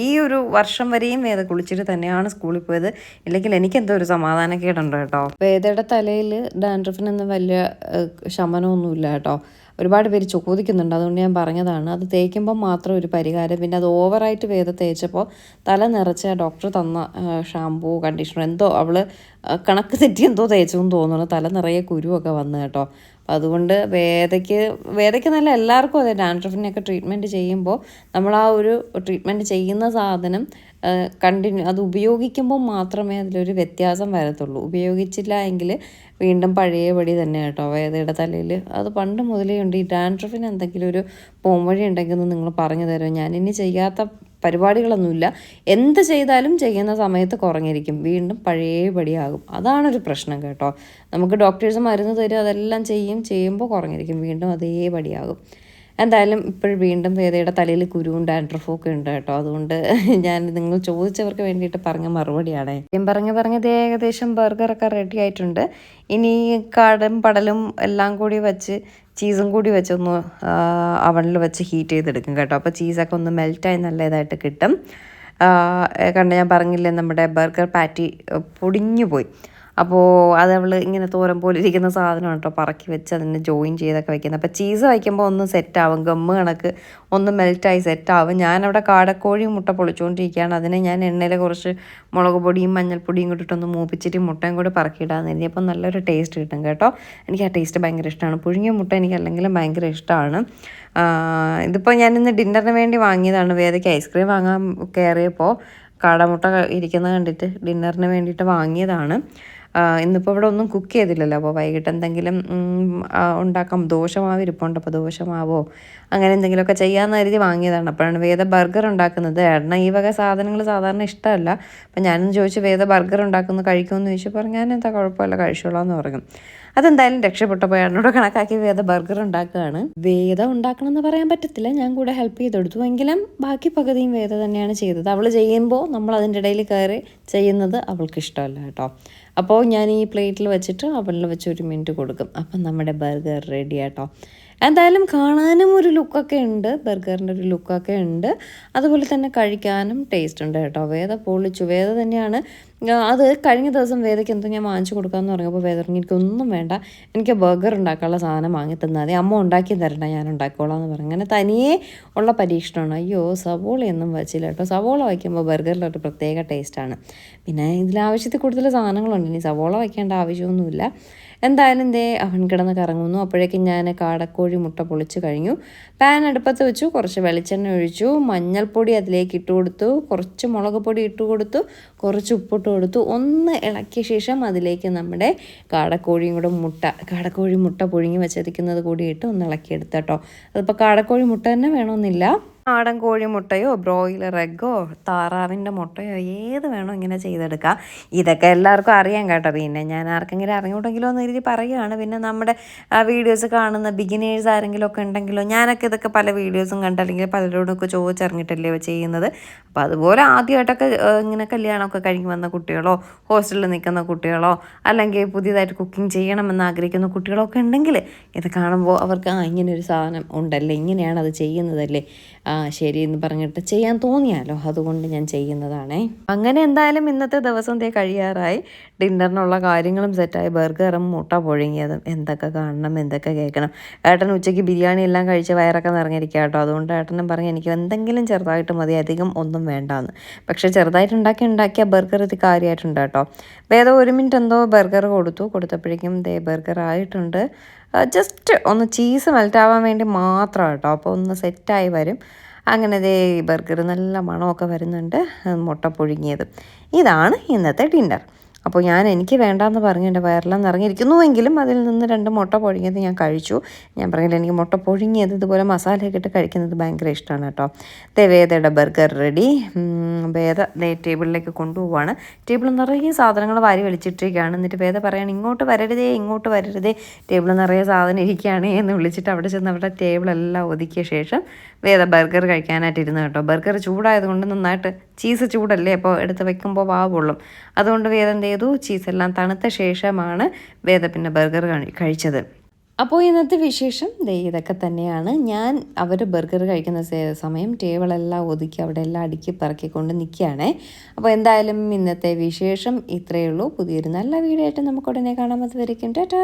Speaker 1: ഈ ഒരു വർഷം വരെയും വേദ കുളിച്ചിട്ട് തന്നെയാണ് സ്കൂളിൽ പോയത്. ഇല്ലെങ്കിൽ എനിക്ക് എന്തോ ഒരു സമാധാനക്കേടുണ്ട് കേട്ടോ. വേദയുടെ തലയിൽ ഡാൻഡ്രഫിനൊന്നും വലിയ ശമനമൊന്നുമില്ല കേട്ടോ. ഒരുപാട് പേര് ചോദിക്കുന്നുണ്ട്. അതുകൊണ്ട് ഞാൻ പറഞ്ഞതാണ്. അത് തേക്കുമ്പോൾ മാത്രം ഒരു പരിഹാരം. പിന്നെ അത് ഓവറായിട്ട് വേദ തേച്ചപ്പോൾ തല നിറച്ച് ഡോക്ടർ തന്ന ഷാമ്പൂ കണ്ടീഷണർ എന്തോ അവൾ കണക്ക് തെറ്റി എന്തോ തേച്ചു എന്ന് തോന്നുന്നു. തല നിറയെ കുരുവൊക്കെ വന്നു കേട്ടോ. അതുകൊണ്ട് വേദയ്ക്ക് വേദയ്ക്ക് നല്ല എല്ലാവർക്കും അതെ ഡാൻഡ്രഫിനെയൊക്കെ ട്രീറ്റ്മെന്റ് ചെയ്യുമ്പോൾ നമ്മൾ ആ ഒരു ട്രീറ്റ്മെന്റ് ചെയ്യുന്ന സാധനം കണ്ടിന്യൂ അത് ഉപയോഗിക്കുമ്പോൾ മാത്രമേ അതിലൊരു വ്യത്യാസം വരത്തുള്ളൂ. ഉപയോഗിച്ചില്ല എങ്കിൽ വീണ്ടും പഴയപടി തന്നെ കേട്ടോ വേദയുടെ തലയിൽ. അത് പണ്ട് മുതലേ ഉണ്ട്. ഈ ഡാൻഡ്രഫിന് എന്തെങ്കിലും ഒരു പോംവഴി ഉണ്ടെങ്കിൽ നിങ്ങൾ പറഞ്ഞു തരുമോ? ഞാനിനി ചെയ്യാത്ത പരിപാടികളൊന്നുമില്ല. എന്ത് ചെയ്താലും ചെയ്യുന്ന സമയത്ത് കുറഞ്ഞിരിക്കും. വീണ്ടും പഴയപടിയാകും. അതാണൊരു പ്രശ്നം കേട്ടോ. നമുക്ക് ഡോക്ടേഴ്സ് മരുന്ന് തരും അതെല്ലാം ചെയ്യും. ചെയ്യുമ്പോൾ കുറഞ്ഞിരിക്കും. വീണ്ടും അതേപടിയാകും. എന്തായാലും ഇപ്പോൾ വീണ്ടും വേദയുടെ തലയിൽ കുരുവും ഡാൻഡ്രഫും ഒക്കെ ഉണ്ട് കേട്ടോ. അതുകൊണ്ട് ഞാൻ നിങ്ങൾ ചോദിച്ചവർക്ക് വേണ്ടിയിട്ട് പറഞ്ഞ മറുപടിയാണ്. ഞാൻ പറഞ്ഞ് പറഞ്ഞത് ഏകദേശം ബർഗറൊക്കെ റെഡി ആയിട്ടുണ്ട്. ഇനി കടും പടലും എല്ലാം കൂടി വെച്ച് ചീസും കൂടി വെച്ചൊന്ന് അവണിൽ വെച്ച് ഹീറ്റ് ചെയ്തെടുക്കും കേട്ടോ. അപ്പോൾ ചീസൊക്കെ ഒന്ന് മെൽറ്റായി നല്ല ഇതായിട്ട് കിട്ടും കണ്ട് ഞാൻ പറഞ്ഞില്ലേ നമ്മുടെ ബർഗർ പാറ്റി പൊടിഞ്ഞു പോയി. അപ്പോൾ അത് അവൾ ഇങ്ങനെ തോരം പോലെ ഇരിക്കുന്ന സാധനമാണ് കേട്ടോ പറക്കി വെച്ച് അതിനെ ജോയിൻ ചെയ്തൊക്കെ വെക്കുന്നത്. അപ്പോൾ ചീസ് വയ്ക്കുമ്പോൾ ഒന്ന് സെറ്റാവും ഗമ്മ് കണക്ക് ഒന്ന് മെൽറ്റായി സെറ്റാവും ഞാനവിടെ കാടക്കോഴി മുട്ട പൊളിച്ചുകൊണ്ടിരിക്കുകയാണ് അതിനെ ഞാൻ എണ്ണയിൽ കുറച്ച് മുളക് പൊടിയും മഞ്ഞൾപ്പൊടിയും കൂട്ടിട്ടൊന്ന് മൂപ്പിച്ചിട്ട് മുട്ടയും കൂടി പറക്കിയിടാന്ന് ഇനിയിപ്പോൾ നല്ലൊരു ടേസ്റ്റ് കിട്ടും കേട്ടോ. എനിക്ക് ആ ടേസ്റ്റ് ഭയങ്കര ഇഷ്ടമാണ്. പുഴുങ്ങിയ മുട്ട എനിക്ക് അല്ലെങ്കിലും ഭയങ്കര ഇഷ്ടമാണ്. ഇതിപ്പോൾ ഞാനിന്ന് ഡിന്നറിന് വേണ്ടി വാങ്ങിയതാണ്. വേദയ്ക്ക് ഐസ്ക്രീം വാങ്ങാൻ കയറിയപ്പോൾ കാടമുട്ട ഇരിക്കുന്നത് കണ്ടിട്ട് ഡിന്നറിന് വേണ്ടിയിട്ട് വാങ്ങിയതാണ്. ഇന്നിപ്പോൾ ഇവിടെ ഒന്നും കുക്ക് ചെയ്തില്ലല്ലോ. അപ്പോൾ വൈകിട്ട് എന്തെങ്കിലും ഉണ്ടാക്കാം. ദോശമാവ് ഇരിപ്പുണ്ട്. അപ്പോൾ ദോശമാവോ അങ്ങനെ എന്തെങ്കിലുമൊക്കെ ചെയ്യാമെന്ന് കരുതി വാങ്ങിയതാണ്. അപ്പോഴാണ് വേദ ബർഗർ ഉണ്ടാക്കുന്നത്. ഏട്ടന ഈ വക സാധനങ്ങൾ സാധാരണ ഇഷ്ടമല്ല. അപ്പം ഞാനും ചോദിച്ചു വേദ ബർഗർ ഉണ്ടാക്കുന്നു കഴിക്കുമെന്ന്? ചോദിച്ചപ്പോൾ ഞാൻ എന്താ കുഴപ്പമില്ല കഴിച്ചോളാം എന്ന് പറഞ്ഞു. അതെന്തായാലും രക്ഷപ്പെട്ടപ്പോൾ ഏട്ടനോട് കണക്കാക്കി വേദ ബർഗർ ഉണ്ടാക്കുകയാണ്. വേദ ഉണ്ടാക്കണം എന്ന് പറയാൻ പറ്റത്തില്ല. ഞാൻ കൂടെ ഹെൽപ്പ് ചെയ്ത് കൊടുത്തു എങ്കിലും ബാക്കി പകുതിയും വേദ തന്നെയാണ് ചെയ്തത്. അവൾ ചെയ്യുമ്പോൾ നമ്മൾ അതിന്റെ ഇടയിൽ കയറി ചെയ്യുന്നത് അവൾക്ക് ഇഷ്ടമല്ല കേട്ടോ. അപ്പോൾ ഞാൻ ഈ പ്ലേറ്റിൽ വെച്ചിട്ട് അവനിൽ വെച്ച് ഒരു മിനിറ്റ് കൊടുക്കും. അപ്പം നമ്മുടെ ബർഗർ റെഡി ആട്ടോ. എന്തായാലും കാണാനും ഒരു ലുക്കൊക്കെ ഉണ്ട് ബർഗറിന്റെ ഒരു ലുക്കൊക്കെ ഉണ്ട്. അതുപോലെ തന്നെ കഴിക്കാനും ടേസ്റ്റ് ഉണ്ട് കേട്ടോ. വേദ പൊളിച്ചു. വേദ തന്നെയാണ്. അത് കഴിഞ്ഞ ദിവസം വേദയ്ക്ക് എന്തോ ഞാൻ വാങ്ങിച്ചു കൊടുക്കാമെന്ന് പറഞ്ഞപ്പോൾ വേദ പറഞ്ഞു എനിക്കൊന്നും വേണ്ട. എനിക്ക് ബർഗർ ഉണ്ടാക്കാനുള്ള സാധനം വാങ്ങി തന്നാൽ മതി. അമ്മ ഉണ്ടാക്കി തരണ്ട ഞാൻ ഉണ്ടാക്കോളാം എന്ന് പറഞ്ഞു. അങ്ങനെ തനിയെ ഉള്ള പരീക്ഷണമാണ്. അയ്യോ സവോളയൊന്നും വെച്ചില്ല കേട്ടോ. സവോള വയ്ക്കുമ്പോൾ ബർഗറിലൊരു പ്രത്യേക ടേസ്റ്റാണ് പിന്നെ ഇതിൽ ആവശ്യത്തിൽ കൂടുതൽ സാധനങ്ങളുണ്ട്. ഇനി സവോള വയ്ക്കേണ്ട ആവശ്യമൊന്നുമില്ല. എന്തായാലും ദേ അവൻ കിടന്ന് കറങ്ങുന്നു. അപ്പോഴേക്കും ഞാൻ കാടക്കോഴി മുട്ട പൊളിച്ച് കഴിഞ്ഞു. പാൻ അടുപ്പത്ത് വെച്ചു. കുറച്ച് വെളിച്ചെണ്ണ ഒഴിച്ചു. മഞ്ഞൾപ്പൊടി അതിലേക്ക് ഇട്ട് കൊടുത്തു. കുറച്ച് മുളക് പൊടി ഇട്ട് കൊടുത്തു. കുറച്ച് ഉപ്പിട്ട് കൊടുത്തു. ഒന്ന് ഇളക്കിയ ശേഷം അതിലേക്ക് നമ്മുടെ കാടക്കോഴിയും കൂടെ മുട്ട കാടക്കോഴി മുട്ട പുഴുങ്ങി വെച്ചിരിക്കുന്നത് കൂടി ഇട്ട് ഒന്ന് ഇളക്കിയെടുത്ത് കേട്ടോ. അതിപ്പോൾ കാടക്കോഴി മുട്ട തന്നെ വേണമെന്നില്ല. നാടൻ കോഴി മുട്ടയോ ബ്രോയിലർ എഗ്ഗോ താറാവിന്റെ മുട്ടയോ ഏത് വേണോ ഇങ്ങനെ ചെയ്തെടുക്കാം. ഇതൊക്കെ എല്ലാവർക്കും അറിയാം കേട്ടോ. പിന്നെ ഞാൻ ആർക്കെങ്കിലും അറിഞ്ഞൂടെങ്കിലോ എന്ന് രീതി പറയുകയാണ് പിന്നെ നമ്മുടെ വീഡിയോസ് കാണുന്ന ബിഗിനേഴ്സ് ആരെങ്കിലും ഒക്കെ ഉണ്ടെങ്കിലോ ഞാനൊക്കെ ഇതൊക്കെ പല വീഡിയോസും കണ്ട് അല്ലെങ്കിൽ ഒക്കെ ചോദിച്ചറിഞ്ഞിട്ടല്ലേ ചെയ്യുന്നത്. അപ്പോൾ അതുപോലെ ആദ്യമായിട്ടൊക്കെ ഇങ്ങനെ കല്യാണമൊക്കെ കഴിഞ്ഞ് വന്ന കുട്ടികളോ ഹോസ്റ്റലിൽ നിൽക്കുന്ന കുട്ടികളോ അല്ലെങ്കിൽ പുതിയതായിട്ട് കുക്കിംഗ് ചെയ്യണമെന്ന് ആഗ്രഹിക്കുന്ന കുട്ടികളോ ഒക്കെ ഉണ്ടെങ്കിൽ ഇത് കാണുമ്പോൾ അവർക്ക് ആ ഇങ്ങനെ ഒരു സാധനം ഉണ്ടല്ലേ ഇങ്ങനെയാണ് അത് ചെയ്യുന്നതല്ലേ ആ ശരി എന്ന് പറഞ്ഞിട്ട് ചെയ്യാൻ തോന്നിയാലോ? അതുകൊണ്ട് ഞാൻ ചെയ്യുന്നതാണേ. അങ്ങനെ എന്തായാലും ഇന്നത്തെ ദിവസം തേ കഴിയാറായി. ഡിന്നറിനുള്ള കാര്യങ്ങളും സെറ്റായി ബർഗറും മുട്ട പുഴുങ്ങിയതും എന്തൊക്കെ കാണണം എന്തൊക്കെ കേൾക്കണം. ഏട്ടൻ ഉച്ചയ്ക്ക് ബിരിയാണി എല്ലാം കഴിച്ച് വയറൊക്കെ നിറഞ്ഞിരിക്കുക കേട്ടോ. അതുകൊണ്ട് ഏട്ടനും പറഞ്ഞ് എനിക്ക് എന്തെങ്കിലും ചെറുതായിട്ട് മതി. അധികം ഒന്നും വേണ്ടാന്ന്. പക്ഷെ ചെറുതായിട്ട് ഉണ്ടാക്കി ഉണ്ടാക്കിയ ബർഗർ ഇത് കാര്യമായിട്ടുണ്ട് കേട്ടോ. വേദം ഒരു മിനിറ്റ് എന്തോ ബർഗർ കൊടുത്തു. കൊടുത്തപ്പോഴേക്കും ദേ ബർഗർ ആയിട്ടുണ്ട്. ജസ്റ്റ് ഒന്ന് ചീസ് മെൽറ്റാവാൻ വേണ്ടി മാത്രം കേട്ടോ. അപ്പോൾ ഒന്ന് സെറ്റായി വരും. അങ്ങനെ ദേ ബർഗർ നല്ല മണമൊക്കെ വരുന്നുണ്ട്. മുട്ട പുഴുങ്ങിയത്. ഇതാണ് ഇന്നത്തെ ഡിന്നർ അപ്പോൾ ഞാൻ എനിക്ക് വേണ്ടാന്ന് പറഞ്ഞ് എന്റെ വയറെല്ലാം നിറഞ്ഞിരിക്കുന്നുവെങ്കിലും അതിൽ നിന്ന് രണ്ട് മുട്ട പൊഴിഞ്ഞത് ഞാൻ കഴിച്ചു. ഞാൻ പറഞ്ഞില്ല എനിക്ക് മുട്ട പൊഴിഞ്ഞത് ഇതുപോലെ മസാലയൊക്കെ ഇട്ട് കഴിക്കുന്നത് ഭയങ്കര ഇഷ്ടമാണ് കേട്ടോ. ദേവേദയുടെ ബർഗർ റെഡി. വേദ ടേബിളിലേക്ക് കൊണ്ടുപോവാണ്. ടേബിൾ നിറയെ സാധനങ്ങൾ വാരി വലിച്ചിട്ടിരിക്കുകയാണ്. എന്നിട്ട് വേദ പറയാണ് ഇങ്ങോട്ട് വരരുതേ ഇങ്ങോട്ട് വരരുതേ. ടേബിൾ നിറയെ സാധനം ഇരിക്കുകയാണ് എന്ന് വിളിച്ചിട്ട് അവിടെ ചെന്ന് അവിടെ ടേബിളെല്ലാം ഒതുക്കിയ ശേഷം വേദ ബർഗർ കഴിക്കാനായിട്ട് ഇരുന്ന് കേട്ടോ. ബർഗർ ചൂടായതുകൊണ്ട് നന്നായിട്ട് ചീസ് ചൂടല്ലേ? അപ്പോൾ എടുത്ത് വെക്കുമ്പോൾ വാവുള്ളൂ അതുകൊണ്ട് വേദ എന്ത് ചെയ്തു ചീസെല്ലാം തണുത്ത ശേഷമാണ് വേദ പിന്നെ ബർഗർ കഴിച്ചത്. അപ്പോൾ ഇന്നത്തെ വിശേഷം ദേ ഇതൊക്കെ തന്നെയാണ്. ഞാൻ അവർ ബർഗർ കഴിക്കുന്ന സമയം ടേബിളെല്ലാം ഒതുക്കി അവിടെ എല്ലാം അടുക്കി പറക്കിക്കൊണ്ട് നിൽക്കുകയാണേ അപ്പോൾ എന്തായാലും ഇന്നത്തെ വിശേഷം ഇത്രയേ ഉള്ളൂ. പുതിയൊരു നല്ല വീഡിയോ ആയിട്ട് നമുക്ക് ഉടനെ കാണാൻ പറ്റുന്നതായിരിക്കും ടാറ്റാ.